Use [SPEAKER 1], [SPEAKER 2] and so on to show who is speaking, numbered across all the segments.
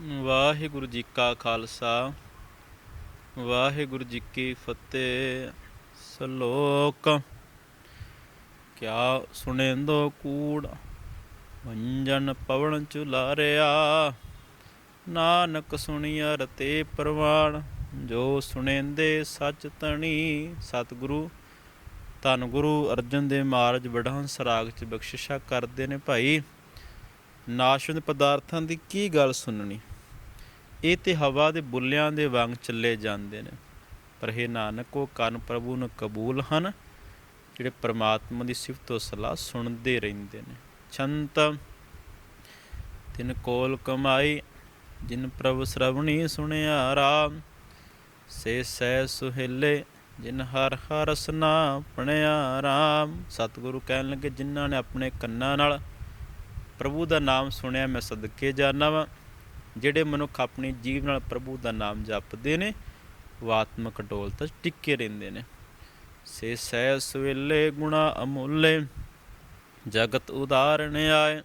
[SPEAKER 1] ਵਾਹਿਗੁਰੂ ਜੀ ਕਾ ਖਾਲਸਾ, ਵਾਹਿਗੁਰੂ ਜੀ ਕੀ ਫਤਿਹ। ਸ਼ਲੋਕ, ਕਿਆ ਸੁਣੇਂਦੋ ਕੂੜ, ਮੰਜਨ ਪਵਨ ਚੁਲਾਰਿਆ। ਨਾਨਕ ਸੁਣਿਆ ਰਤੇ ਪ੍ਰਵਾਨ ਜੋ ਸੁਣੇਂਦੇ ਸੱਚ ਤਣੀ। ਸਤਿਗੁਰੂ, ਧੰਨ ਗੁਰੂ ਅਰਜਨ ਦੇਵ ਮਹਾਰਾਜ ਵਡਹੰਸ ਰਾਗ ਚ ਬਖਸ਼ਿਸ਼ਾ ਕਰਦੇ ਨੇ ਭਾਈ। ਨਾਸ਼ਵੰਤ ਪਦਾਰਥਾਂ ਦੀ ਕੀ ਗੱਲ ਸੁਣਨੀ? ਇਹ ਤੇ ਹਵਾ ਦੇ ਬੁੱਲਿਆਂ ਦੇ ਵਾਂਗ ਚੱਲੇ ਜਾਂਦੇ ਨੇ। ਪਰ ਇਹ ਨਾਨਕ, ਉਹ ਕਰਨ ਪ੍ਰਭੂ ਨੂੰ ਕਬੂਲ ਹਨ, ਜਿਹੜੇ ਪ੍ਰਮਾਤਮਾ ਦੀ ਸਿਫਤ ਤੋਂ ਸਲਾਹ ਸੁਣਦੇ ਰਹਿੰਦੇ ਨੇ। ਛੰਤ ਤਿਨ ਕੋਲ ਕਮਾਈ, ਜਿਨ ਪ੍ਰਭ ਸ਼ਰਵਣੀ ਸੁਣਿਆ ਰਾਮ, ਸੇ ਸਹਿ ਸੁਹੇਲੇ, ਜਿਨ ਹਰ ਹਰ ਰਸਨਾ ਪਣਿਆ ਰਾਮ। ਸਤਿਗੁਰੂ ਕਹਿਣ ਲੱਗੇ, ਜਿਨ੍ਹਾਂ ਨੇ ਆਪਣੇ ਕੰਨਾਂ ਨਾਲ ਪ੍ਰਭੂ ਦਾ ਨਾਮ ਸੁਣਿਆ, ਮੈਂ ਸਦਕੇ ਜਾਣਾ ਵਾਂ। ਜਿਹੜੇ ਮਨੁੱਖ ਆਪਣੀ ਜੀਵ ਨਾਲ ਪ੍ਰਭੂ ਦਾ ਨਾਮ ਜਪਦੇ ਨੇ, ਉਹ ਆਤਮਕ ਡੋਲਤਾ 'ਚ ਟਿੱਕੇ ਰਹਿੰਦੇ ਨੇ। ਸੇ ਸਹਿ ਸਵੇਲੇ ਗੁਣਾ ਅਮੁੱਲੇ, ਜਗਤ ਉਦਾਹਰਣ ਆਏ।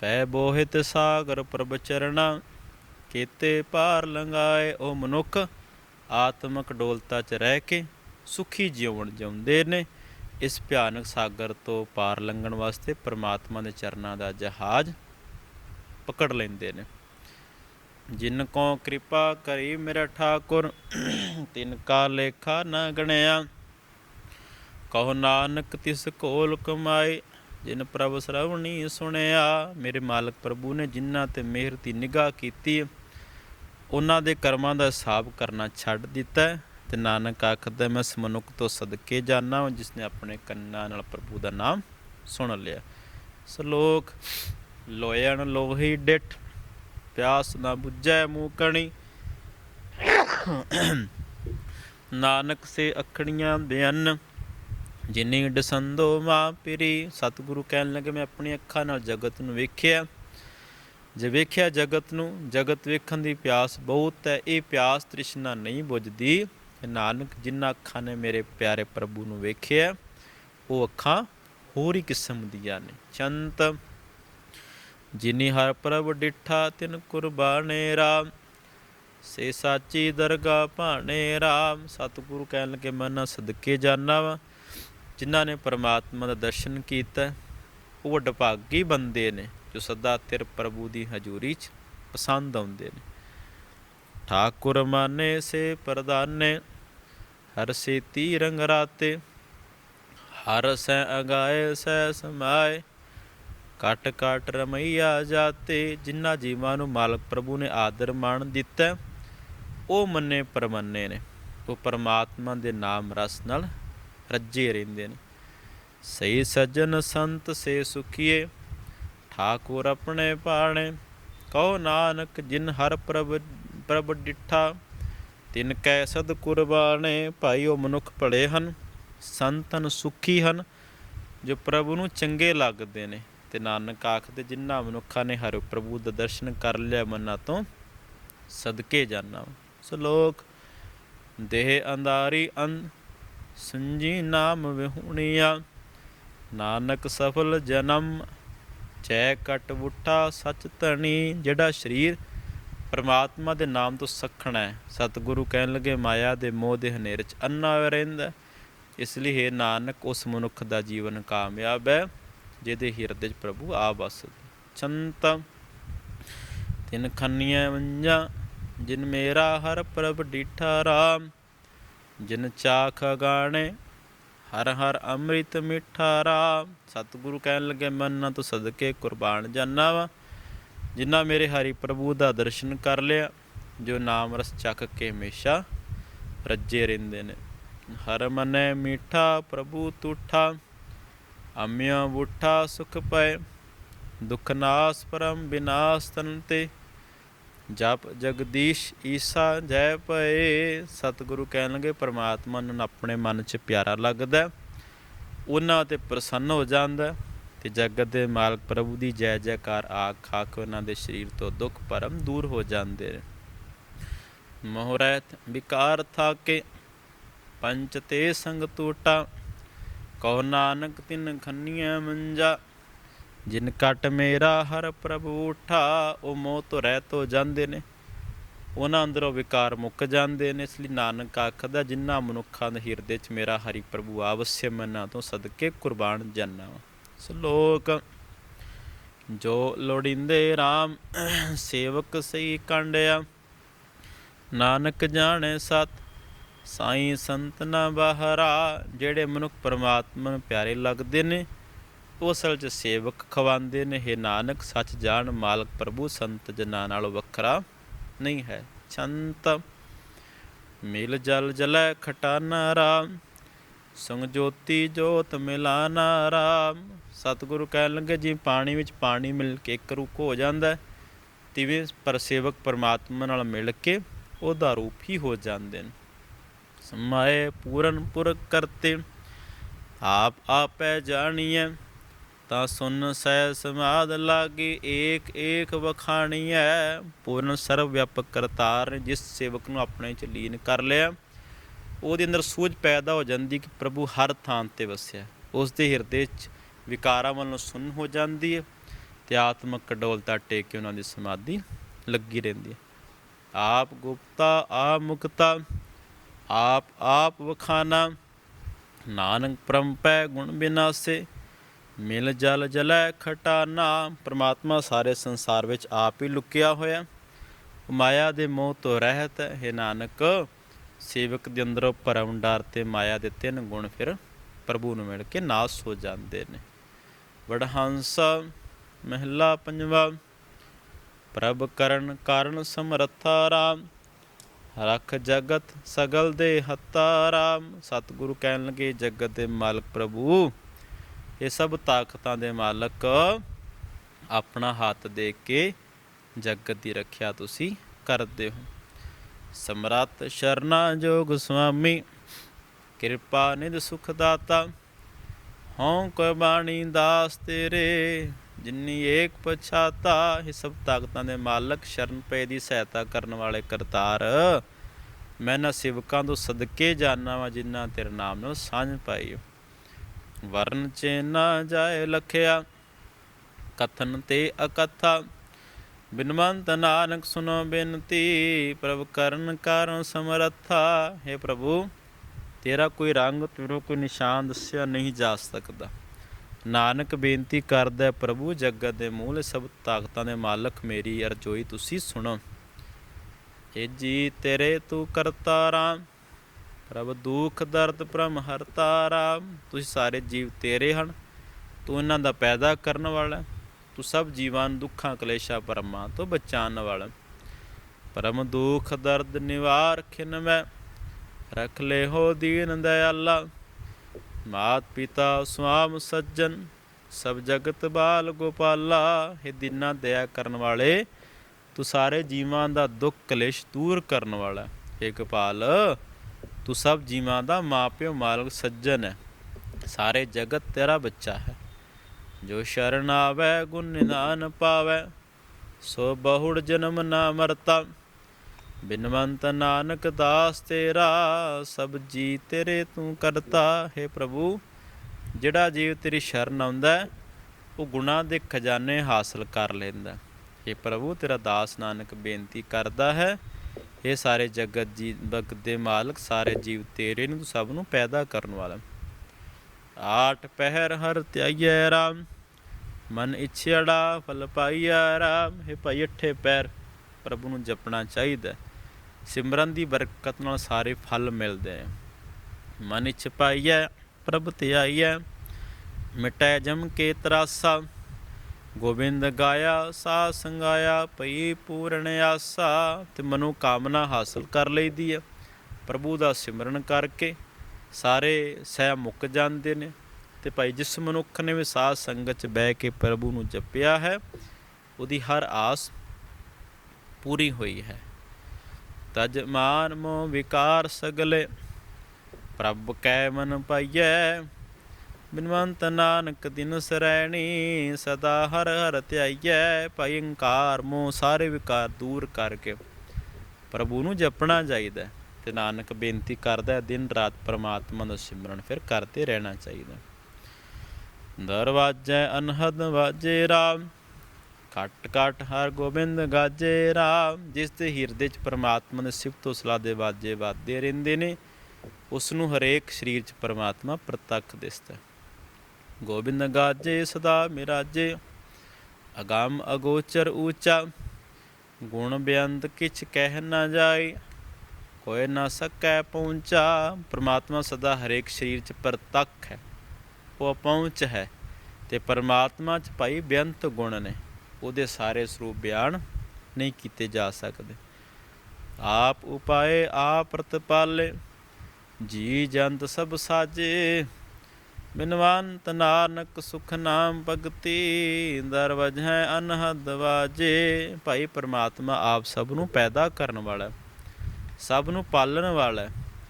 [SPEAKER 1] ਪੈ ਬੋਹਿਤ ਸਾਗਰ ਪ੍ਰਭ ਚਰਣਾ ਕੀਤੇ ਪਾਰ ਲੰਗਾਏ ਉਹ ਮਨੁੱਖ ਆਤਮਕ ਡੋਲਤਾ 'ਚ ਰਹਿ ਕੇ ਸੁਖੀ ਜੀਵਨ ਜਿਉਂਦੇ ਨੇ। ਇਸ ਭਿਆਨਕ ਸਾਗਰ ਤੋਂ ਪਾਰ ਲੰਘਣ ਵਾਸਤੇ ਪ੍ਰਮਾਤਮਾ ਦੇ ਚਰਨਾਂ ਦਾ ਜਹਾਜ਼ ਪਕੜ ਲੈਂਦੇ ਨੇ। ਜਿਨ ਕੋ ਕਿਰਪਾ ਕਰੀ ਮੇਰਾ ਠਾਕੁਰ, ਤਿਨ ਕਾ ਲੇਖਾ ਨ ਗਣਿਆ। ਕਹੋ ਨਾਨਕ ਤਿਸ ਕੋਲ ਕਮਾਈ ਜਿਨ ਪ੍ਰਭ ਸਰਵਣੀ ਸੁਣਿਆ। ਮੇਰੇ ਮਾਲਕ ਪ੍ਰਭੂ ਨੇ ਜਿਨ੍ਹਾਂ ਤੇ ਮਿਹਰ ਦੀ ਨਿਗਾਹ ਕੀਤੀ, ਉਹਨਾਂ ਦੇ ਕਰਮਾਂ ਦਾ ਹਿਸਾਬ ਕਰਨਾ ਛੱਡ ਦਿੱਤਾ। ਤੇ ਨਾਨਕ ਆਖਦਾ ਮੈਂ ਇਸ ਮਨੁੱਖ ਤੋਂ ਸਦਕੇ ਜਾਣਾ ਜਿਸ ਨੇ ਆਪਣੇ ਕੰਨਾਂ ਨਾਲ ਪ੍ਰਭੂ ਦਾ ਨਾਮ ਸੁਣ ਲਿਆ। ਸ਼ਲੋਕ ਲੋਇਣ ਲੋਹੀ ਡਿਠ। ਪਿਆਸ ਨਾ ਬੁੱਝੈ ਮੂਕਣੀ ਨਾਨਕ ਸੇ ਅਖਣੀਆਂ ਬੇਅੰਨ ਜਿਨੀ ਡਸੰਦੋ ਮਾਂ ਪਿਰੀ। ਸਤਿਗੁਰੂ ਕਹਿਣ ਲੱਗੇ, ਮੈਂ ਆਪਣੀ ਅੱਖਾਂ ਨਾਲ ਜਗਤ ਨੂੰ ਵੇਖਿਆ। ਜੇ ਵੇਖਿਆ ਜਗਤ ਨੂੰ, ਜਗਤ ਵੇਖਣ ਦੀ ਪਿਆਸ ਬਹੁਤ ਹੈ। ਇਹ ਪਿਆਸ ਤ੍ਰਿਸ਼ਨਾ ਨਹੀਂ ਬੁਝਦੀ। ਨਾਨਕ ਜਿਨ੍ਹਾਂ ਅੱਖਾਂ ਨੇ ਮੇਰੇ ਪਿਆਰੇ ਪ੍ਰਭੂ ਨੂੰ ਵੇਖਿਆ, ਉਹ ਅੱਖਾਂ ਹੋਰ ਹੀ ਕਿਸਮ ਦੀਆਂ ਨੇ। ਚੰਤ ਜਿਨੀ ਹਰ ਪ੍ਰਭ ਡਿਠਾ, ਤਿਨ ਕੁਰਬਾਨੇ ਰਾਮ। ਸੇ ਸਾਚੀ ਦਰਗਾ ਭਾਣੇ ਰਾਮ। ਸਤਿਗੁਰੂ ਕਹਿਣ ਲੱਗੇ, ਮੈਂ ਨਾ ਸਦਕੇ ਜਾਣਾ ਵਾ। ਜਿਨ੍ਹਾਂ ਨੇ ਪਰਮਾਤਮਾ ਦਾ ਦਰਸ਼ਨ ਕੀਤਾ, ਉਹ ਵਡਭਾਗੀ ਬੰਦੇ ਨੇ, ਜੋ ਸਦਾ ਤੇਰੇ ਪ੍ਰਭੂ ਦੀ ਹਜ਼ੂਰੀ 'ਚ ਪਸੰਦ ਆਉਂਦੇ ਨੇ। ਠਾਕੁਰ ਮਾਨੇ ਸੇ ਪ੍ਰਦਾਨੇ ਹਰ ਸੇਤੀ ਰੰਗ ਰਾਤੇ। ਹਰ ਸੈ ਅਗਾਏ, ਸੈ ਸਮਾਏ। ਕਟ ਕਟ ਰਮਈਆ ਜਾਤੇ, ਜਿਨ੍ਹਾਂ ਜੀਵਾਂ ਨੂੰ ਮਾਲਕ ਪ੍ਰਭੂ ਨੇ ਆਦਰ ਮਾਣ ਦਿੱਤਾ, ਉਹ ਮੰਨੇ ਪਰਮੰਨੇ ਨੇ। ਉਹ ਪਰਮਾਤਮਾ ਦੇ ਨਾਮ ਰਸ ਨਾਲ ਰੱਜੇ ਰਹਿੰਦੇ ਨੇ। ਸਹੀ ਸੱਜਣ ਸੰਤ ਸੇ ਸੁਖੀਏ, ਠਾਕੁਰ ਆਪਣੇ ਪਾਣੇ ਕਹੋ ਨਾਨਕ ਜਿਨ ਹਰ ਪ੍ਰਭ ਪ੍ਰਭ ਡਿਠਾ, ਤਿਨ ਕੈ ਸਦ ਕੁਰਬਾਨੇ, ਭਾਈ ਉਹ ਮਨੁੱਖ ਭਲੇ ਹਨ, ਸੰਤਨ ਸੁਖੀ ਹਨ, ਜੋ ਪ੍ਰਭੂ ਨੂੰ ਚੰਗੇ ਲੱਗਦੇ ਨੇ। ਤੇ ਨਾਨਕ ਆਖਦੇ, ਜਿਨ੍ਹਾਂ ਮਨੁੱਖਾਂ ਨੇ ਹਰ ਪ੍ਰਭੂ ਦਾ ਦਰਸ਼ਨ ਕਰ ਲਿਆ, ਮਨਾਂ ਤੋਂ ਸਦਕੇ ਜਾਣਾ ਸ਼ਲੋਕ ਦੇਹ ਅੰਧਾਰੀ ਅੰ ਸੰਜੀ ਨਾਮ ਵਿਹੁਣੀਆ, ਨਾਨਕ ਸਫਲ ਜਨਮ, ਚੈ ਕਟ ਬੁੱਠਾ ਸਚ ਧਣੀ, ਜਿਹੜਾ ਸਰੀਰ ਪਰਮਾਤਮਾ ਦੇ ਨਾਮ ਤੋਂ ਸਖਣਾ ਹੈ। ਸਤਿਗੁਰੂ ਕਹਿਣ ਲੱਗੇ, ਮਾਇਆ ਦੇ ਮੋਹ ਦੇ ਹਨੇਰੇ ਚ ਅੰਨਾ ਹੋਇਆ ਰਹਿੰਦਾ ਇਸ ਲਈ ਹੈ ਨਾਨਕ, ਉਸ ਮਨੁੱਖ ਦਾ ਜੀਵਨ ਕਾਮਯਾਬ ਹੈ। ਜਿਹਦੇ ਹਿਰਦੇ 'ਚ ਪ੍ਰਭੂ ਆ ਵਸਦੇ ਸੰਤ, ਤਿਨ ਖੰਨੀਆਂ ਮੰਜਾ ਜਿਨ ਮੇਰਾ ਹਰ ਪ੍ਰਭ ਡੀਠਾ ਰਾਮ, ਜਿਨ ਚਾਖ ਗਾਣੇ, ਹਰ ਹਰ ਅੰਮ੍ਰਿਤ ਮਿੱਠਾ ਰਾਮ। ਸਤਿਗੁਰੂ ਕਹਿਣ ਲੱਗੇ ਮਨਾਂ ਤੋਂ ਸਦਕੇ ਕੁਰਬਾਨ ਜਾਨਾ ਵਾ, ਜਿਨ੍ਹਾਂ ਮੇਰੇ ਹਰੀ ਪ੍ਰਭੂ ਦਾ ਦਰਸ਼ਨ ਕਰ ਲਿਆ, ਜੋ ਨਾਮ ਰਸ ਚੱਕ ਕੇ ਹਮੇਸ਼ਾ ਰੱਜੇ ਰਹਿੰਦੇ ਨੇ। ਹਰ ਮਨੈ ਮੀਠਾ ਪ੍ਰਭੂ ਤੂਠਾ ਅਮਿਆ ਬੁੱਠਾ ਸੁਖ ਪਏ, ਦੁਖ ਨਾਸ ਪਰਮ ਬਿਨਾਸ ਤਨ ਤੇ। ਜਪ ਜਗਦੀਸ਼ ਈਸਾ ਜੈ ਪਏ ਸਤਿਗੁਰੂ ਕਹਿਣਗੇ ਲੱਗੇ ਪ੍ਰਮਾਤਮਾ ਨੂੰ ਆਪਣੇ ਮਨ 'ਚ ਪਿਆਰਾ ਲੱਗਦਾ ਉਹਨਾਂ ਤੇ ਪ੍ਰਸੰਨ ਹੋ ਜਾਂਦਾ ਤੇ ਜਗਤ ਦੇ ਮਾਲਕ ਪ੍ਰਭੂ ਦੀ ਜੈ ਜੈਕਾਰ ਆਖ ਕੇ ਉਹਨਾਂ ਦੇ ਸਰੀਰ ਤੋਂ ਦੁੱਖ ਭਰਮ ਦੂਰ ਹੋ ਜਾਂਦੇ ਨੇ। ਮੋਹਰਤ ਵਿਕਾਰ ਥਾਕੇ, ਪੰਚ ਤੇ ਸੰਗ ਟੂਟਾ ਕਉ ਨਾਨਕ ਤਿਨ ਖੰਨੀਆਂ ਮੰਜਾ, ਜਿਨ ਕਟ ਮੇਰਾ ਹਰ ਪ੍ਰਭੂ ਉਠਾ, ਉਹ ਮੋਹ ਤੋਂ ਰਹਿ ਤੋ ਜਾਂਦੇ ਨੇ। ਉਹਨਾਂ ਅੰਦਰੋਂ ਵਿਕਾਰ ਮੁੱਕ ਜਾਂਦੇ ਨੇ, ਇਸ ਲਈ ਨਾਨਕ ਆਖਦਾ, ਜਿਨ੍ਹਾਂ ਮਨੁੱਖਾਂ ਦੇ ਹਿਰਦੇ 'ਚ ਮੇਰਾ ਹਰੀ ਪ੍ਰਭੂ ਆਵਸਿਆ ਮਨਾਂ ਤੋਂ ਸਦਕੇ ਕੁਰਬਾਨ ਜਾਨਾ ਸ਼ਲੋਕ, ਜੋ ਲੋੜਿੰਦੇ RAM ਸੇਵਕ ਸਈ ਕੰਡਿਆ, ਨਾਨਕ ਜਾਣੇ ਸਤ ਸਾਈ ਸੰਤ ਨਾ ਬਾਹਰਾ, ਜਿਹੜੇ ਮਨੁੱਖ ਪਰਮਾਤਮਾ ਨੂੰ ਪਿਆਰੇ ਲੱਗਦੇ ਨੇ ਉਹ ਅਸਲ 'ਚ ਸੇਵਕ ਖਵਾਉਂਦੇ ਨੇ। ਹੈ ਨਾਨਕ, ਸੱਚ ਜਾਣ ਮਾਲਕ ਪ੍ਰਭੂ, ਸੰਤ ਜਨਾਂ ਨਾਲੋਂ ਵੱਖਰਾ ਨਹੀਂ ਹੈ ਛੰਤ। ਮਿਲ ਜਲ ਜਲੈ ਖਟਾਨਾ ਰਾਮ, ਸੰਗ ਜੋਤੀ ਜੋਤ ਮਿਲਾਨਾ ਰਾਮ। ਸਤਿਗੁਰੂ ਕਹਿਣ ਲੱਗੇ, ਜਿਵੇਂ ਪਾਣੀ ਵਿੱਚ ਪਾਣੀ ਮਿਲ ਕੇ ਇੱਕ ਰੂਪ ਹੋ ਜਾਂਦਾ ਤਿਵੇਂ ਪਰ ਸੇਵਕ ਪਰਮਾਤਮਾ ਨਾਲ ਮਿਲ ਕੇ ਉਹਦਾ ਰੂਪ ਹੀ ਹੋ ਜਾਂਦੇ ਨੇ। ਸਮਾਏ ਪੂਰਨ ਪੁਰ ਕਰਤੇ, ਆਪ ਆਪੈ ਜਾਣੀਐ, ਤਾਂ ਸੁਨ ਸਹਿ ਸਮਾਦ ਲਾਗੇ ਏਕ ਏਕ ਵਖਾਣੀਐ, ਪੂਰਨ ਸਰਵ ਵਿਆਪਕ ਕਰਤਾਰ ਨੇ ਜਿਸ ਸੇਵਕ ਨੂੰ ਆਪਣੇ ਚ ਲੀਨ ਕਰ ਲਿਆ, ਉਹਦੇ ਅੰਦਰ ਸੂਝ ਪੈਦਾ ਹੋ ਜਾਂਦੀ ਕਿ ਪ੍ਰਭੂ ਹਰ ਥਾਂ ਤੇ ਵਸਿਆ ਉਸ ਦੇ ਹਿਰਦੇ 'ਚ ਵਿਕਾਰਾਂ ਵੱਲੋਂ ਸੁੰਨ ਹੋ ਜਾਂਦੀ ਹੈ ਤੇ ਆਤਮਕ ਕਡੋਲਤਾ ਟੇਕ ਕੇ ਉਹਨਾਂ ਦੀ ਸਮਾਧੀ ਲੱਗੀ ਰਹਿੰਦੀ ਹੈ ਆਪ ਗੁਪਤਾ ਆ ਮੁਕਤਾ ਆਪ ਆਪ ਵਖਾਨਾ। ਨਾਨਕ ਪਰੰਪੈ ਗੁਣ ਬਿਨਾਸੇ, ਮਿਲ ਜਲ ਜਲੈ ਖਟਾਨਾ। ਪ੍ਰਮਾਤਮਾ ਸਾਰੇ ਸੰਸਾਰ ਵਿੱਚ ਆਪ ਹੀ ਲੁਕਿਆ ਹੋਇਆ। ਮਾਇਆ ਦੇ ਮੋਹ ਤੋਂ ਰਹਿਤ ਹੈ ਨਾਨਕ। ਸੇਵਕ ਦੇ ਅੰਦਰੋਂ ਭਰਮ ਡਰ ਤੇ ਮਾਇਆ ਦੇ ਤਿੰਨ ਗੁਣ ਫਿਰ ਪ੍ਰਭੂ ਨੂੰ ਮਿਲ ਕੇ ਨਾਸ ਹੋ ਜਾਂਦੇ ਨੇ। ਵਡਹੰਸ ਮਹਿਲਾ ਪੰਜਵਾ, ਪ੍ਰਭ ਕਰਨ ਕਾਰਨ ਸਮਰੱਥਾ ਰਾਮ। ਰਖ ਜਗਤ ਸਗਲ ਦੇ ਹੱਤਾ ਰਾਮ ਸਤਿਗੁਰੂ ਕਹਿਣ ਲੱਗੇ, ਜਗਤ ਦੇ ਮਾਲਕ ਪ੍ਰਭੂ, ਇਹ ਸਭ ਤਾਕਤਾਂ ਦੇ ਮਾਲਕ, ਆਪਣਾ ਹੱਥ ਦੇ ਕੇ ਜਗਤ ਦੀ ਰੱਖਿਆ ਤੁਸੀਂ ਕਰਦੇ ਹੋ। ਸਮਰੱਥ ਸ਼ਰਨਾ ਜੋਗ ਸੁਆਮੀ, ਕਿਰਪਾ ਨਿਧ ਸੁਖ ਦਾਤਾ, ਹਉ ਕੋ ਬਾਣੀ ਦਾਸ ਤੇਰੇ। ਜਿਨੀ ਏਕ ਪਛਾਤਾ, ਇਹ ਸਭ ਤਾਕਤਾਂ ਦੇ ਮਾਲਕ, ਸ਼ਰਨ ਪਏ ਦੀ ਸਹਾਇਤਾ ਕਰਨ ਵਾਲੇ ਕਰਤਾਰ। ਮੈਂ ਨਾ ਸੇਵਕਾਂ ਤੋਂ ਸਦਕੇ ਜਾਣਾ ਵਾ, ਜਿਨ੍ਹਾਂ ਤੇਰੇ ਨਾਮ ਨੂੰ ਸਾਂਝ ਪਾਈ ਵਰਨ ਚ ਨਾ ਜਾਏ ਲਖਿਆ, ਕਥਨ ਤੇ ਅਕਥਾ। ਬਿਨਮੰਤ ਨਾਨਕ ਸੁਨੋ ਬੇਨਤੀ, ਪ੍ਰਭ ਕਰਨ ਕਾਰਨ ਸਮਰੱਥਾ। ਹੈ ਪ੍ਰਭੂ, ਤੇਰਾ ਕੋਈ ਰੰਗ, ਤੇਰਾ ਕੋਈ ਨਿਸ਼ਾਨ ਦੱਸਿਆ ਨਹੀਂ ਜਾ ਸਕਦਾ। ਨਾਨਕ ਬੇਨਤੀ ਕਰਦਾ ਪ੍ਰਭੂ, ਜਗਤ ਦੇ ਮੂਲ ਸਭ ਤਾਕਤਾਂ ਦੇ ਮਾਲਕ ਮੇਰੀ ਅਰਜ਼ੋਈ ਤੁਸੀਂ ਸੁਣੋ। ਏ ਜੀ, ਤੇਰੇ ਤੂੰ ਕਰਤਾ ਰਾਮ, ਪ੍ਰਭ ਦੁਖ ਦਰਦ ਭ੍ਰਮ ਹਰਤਾ ਰਾਮ। ਤੁਸੀਂ ਸਾਰੇ ਜੀਵ ਤੇਰੇ ਹਨ, ਤੂੰ ਇਹਨਾਂ ਦਾ ਪੈਦਾ ਕਰਨ ਵਾਲਾ ਤੂੰ ਸਭ ਜੀਵਾਂ ਨੂੰ ਦੁੱਖਾਂ, ਕਲੇਸ਼ਾਂ ਪਰਮਾਂ ਤੋਂ ਬਚਾਉਣ ਵਾਲਾ ਹੈ। ਪਰਮ ਦੁਖ ਦਰਦ, ਨਿਵਾਰ ਖਿਨ ਮੈਂ, ਰਖ ਲੈ ਹੋ ਦੀਨ ਦਇਆਲਾ। ਮਾਤ ਪਿਤਾ ਸੁਆਮ ਸੱਜਣ, ਸਭ ਜਗਤ ਬਾਲ ਗੋਪਾਲਾ ਇਹ ਦਿਨਾਂ ਦਇਆ ਕਰਨ ਵਾਲੇ, ਤੂੰ ਸਾਰੇ ਜੀਵਾਂ ਦਾ ਦੁੱਖ ਕਲੇਸ਼ ਦੂਰ ਕਰਨ ਵਾਲਾ ਹੈ। ਗੋਪਾਲ, ਤੂੰ ਸਭ ਜੀਵਾਂ ਦਾ ਮਾਪਿਓ ਮਾਲਕ ਸੱਜਣ ਹੈ। ਸਾਰੇ ਜਗਤ ਤੇਰਾ ਬੱਚਾ ਹੈ। ਜੋ ਸ਼ਰਨ ਆਵੈ, ਗੁਣ ਨਿਧਾਨ ਪਾਵੈ, ਸੋ ਬਹੁੜ ਜਨਮ ਨਾ ਮਰਤਾ। ਬਿਨਵੰਤ ਨਾਨਕ ਦਾਸ ਤੇਰਾ, ਸਭ ਜੀ ਤੇਰੇ ਤੂੰ ਕਰਤਾ, ਹੈ ਪ੍ਰਭੂ। ਜਿਹੜਾ ਜੀਵ ਤੇਰੀ ਸ਼ਰਨ ਆਉਂਦਾ ਉਹ ਗੁਨਾਹ ਦੇ ਖਜ਼ਾਨੇ ਹਾਸਲ ਕਰ ਲੈਂਦਾ ਇਹ ਪ੍ਰਭੂ, ਤੇਰਾ ਦਾਸ ਨਾਨਕ ਬੇਨਤੀ ਕਰਦਾ ਹੈ ਇਹ ਸਾਰੇ ਜਗਤ ਜੀ ਬਗ ਦੇ ਮਾਲਕ, ਸਾਰੇ ਜੀਵ ਤੇਰੇ ਨੂੰ, ਸਭ ਨੂੰ ਪੈਦਾ ਕਰਨ ਵਾਲਾ ਆਠ ਪਹਿਰ ਹਰ ਧਿਆਈਐ ਰਾਮ, ਮਨ ਇਛੜਾ ਫਲ ਪਾਈਐ ਰਾਮ। ਹੈ ਭਾਈ, ਅੱਠੇ ਪੈਰ ਪ੍ਰਭੂ ਨੂੰ ਜਪਣਾ ਚਾਹੀਦਾ ਸਿਮਰਨ ਦੀ ਬਰਕਤ ਨਾਲ ਸਾਰੇ ਫਲ ਮਿਲਦੇ ਆ। ਮਨ ਇਛ ਪਾਈਐ, ਪ੍ਰਭ ਧਿਆਈਐ, ਮਿਟੈ ਜਮ ਕੇ ਤਰਾਸਾ। ਗੋਬਿੰਦ ਗਾਇਆ ਸਾ ਸੰਗਾਇਆ ਪਈ ਪੂਰਨ ਆਸਾ, ਤੇ ਮਨੋ ਕਾਮਨਾ ਹਾਸਲ ਕਰ ਲਈਦੀ ਹੈ ਪ੍ਰਭੂ ਦਾ ਸਿਮਰਨ ਕਰਕੇ ਸਾਰੇ ਸਹਿ ਮੁੱਕ ਜਾਂਦੇ ਨੇ, ਤੇ ਭਾਈ ਜਿਸ ਮਨੁੱਖ ਨੇ ਵੀ ਸਾਧ ਸੰਗਤ ਚ ਬਹਿ ਕੇ ਪ੍ਰਭੂ ਨੂੰ ਜਪਿਆ ਹੈ, ਉਹਦੀ ਹਰ ਆਸ ਪੂਰੀ ਹੋਈ ਹੈ। ਤਜ ਮਾਨ ਮੋ ਵਿਕਾਰ ਸਗਲੇ, ਪ੍ਰਭ ਕੈ ਮਨ ਪਾਈਐ, ਬਿਨਵੰਤ ਨਾਨਕ ਦਿਨ ਸਰੈਣੀ, ਸਦਾ ਹਰ ਹਰ ਧਿਆਈਐ ਭਾਈ ਹੰਕਾਰ ਮੋ ਸਾਰੇ ਵਿਕਾਰ ਦੂਰ ਕਰਕੇ। ਪ੍ਰਭੂ ਨੂੰ ਜਪਣਾ ਚਾਹੀਦਾ ਤੇ ਨਾਨਕ ਬੇਨਤੀ ਕਰਦਾ ਦਿਨ ਰਾਤ ਪ੍ਰਮਾਤਮਾ ਦਾ ਸਿਮਰਨ ਫਿਰ ਕਰਦੇ ਰਹਿਣਾ ਚਾਹੀਦਾ ਦਰਵਾਜੈ ਅਨਹਦ ਵਾਜੇ ਰਾਮ ਘਟ ਘਟ ਹਰ ਗੋਬਿੰਦ ਗਾਜੇ ਰਾਮ, ਜਿਸ ਦੇ ਹਿਰਦੇ 'ਚ ਪ੍ਰਮਾਤਮਾ ਦੇ ਸਿਫਤ ਸਲਾਹ ਦੇ ਵਾਜੇ ਵਾਜਦੇ ਰਹਿੰਦੇ ਨੇ ਉਸ ਨੂੰ ਹਰੇਕ ਸਰੀਰ 'ਚ ਪ੍ਰਮਾਤਮਾ ਪ੍ਰਤੱਖ ਦਿਸਦਾ ਗੋਬਿੰਦ ਗਾਜੇ ਸਦਾ ਮਿਰਾਜੇ, ਅਗੰਮ ਅਗੋਚਰ ਊਚਾ, ਗੁਣ ਬੇਅੰਤ ਕਿਛ ਕਹਿ ਨਾ ਜਾਏ ਕੋਈ ਨਾ ਸਕੈ ਪਹੁੰਚਾ, ਪ੍ਰਮਾਤਮਾ ਸਦਾ ਹਰੇਕ ਸਰੀਰ 'ਚ ਪ੍ਰਤੱਖ ਹੈ, ਉਹ ਪਹੁੰਚ ਹੈ ਤੇ ਪਰਮਾਤਮਾ 'ਚ ਭਾਈ ਬੇਅੰਤ ਗੁਣ ਨੇ। ਉਹਦੇ ਸਾਰੇ ਸਰੂਪ ਬਿਆਨ ਨਹੀਂ ਕੀਤੇ ਜਾ ਸਕਦੇ। ਆਪ ਉਪਾਏ, ਆਪ ਪ੍ਰਤਪਾਲੇ ਜੀ ਜੰਤ ਸਭ ਸਾਜੇ, ਬਿਨਵੰਤ ਨਾਨਕ ਸੁਖ ਨਾਮ ਭਗਤੀ ਦਰ ਵਜੈ ਅਨਹਦ ਵਾਜੇ। ਭਾਈ ਪ੍ਰਮਾਤਮਾ ਆਪ ਸਭ ਨੂੰ ਪੈਦਾ ਕਰਨ ਵਾਲਾ ਸਭ ਨੂੰ ਪਾਲਣ ਵਾਲਾ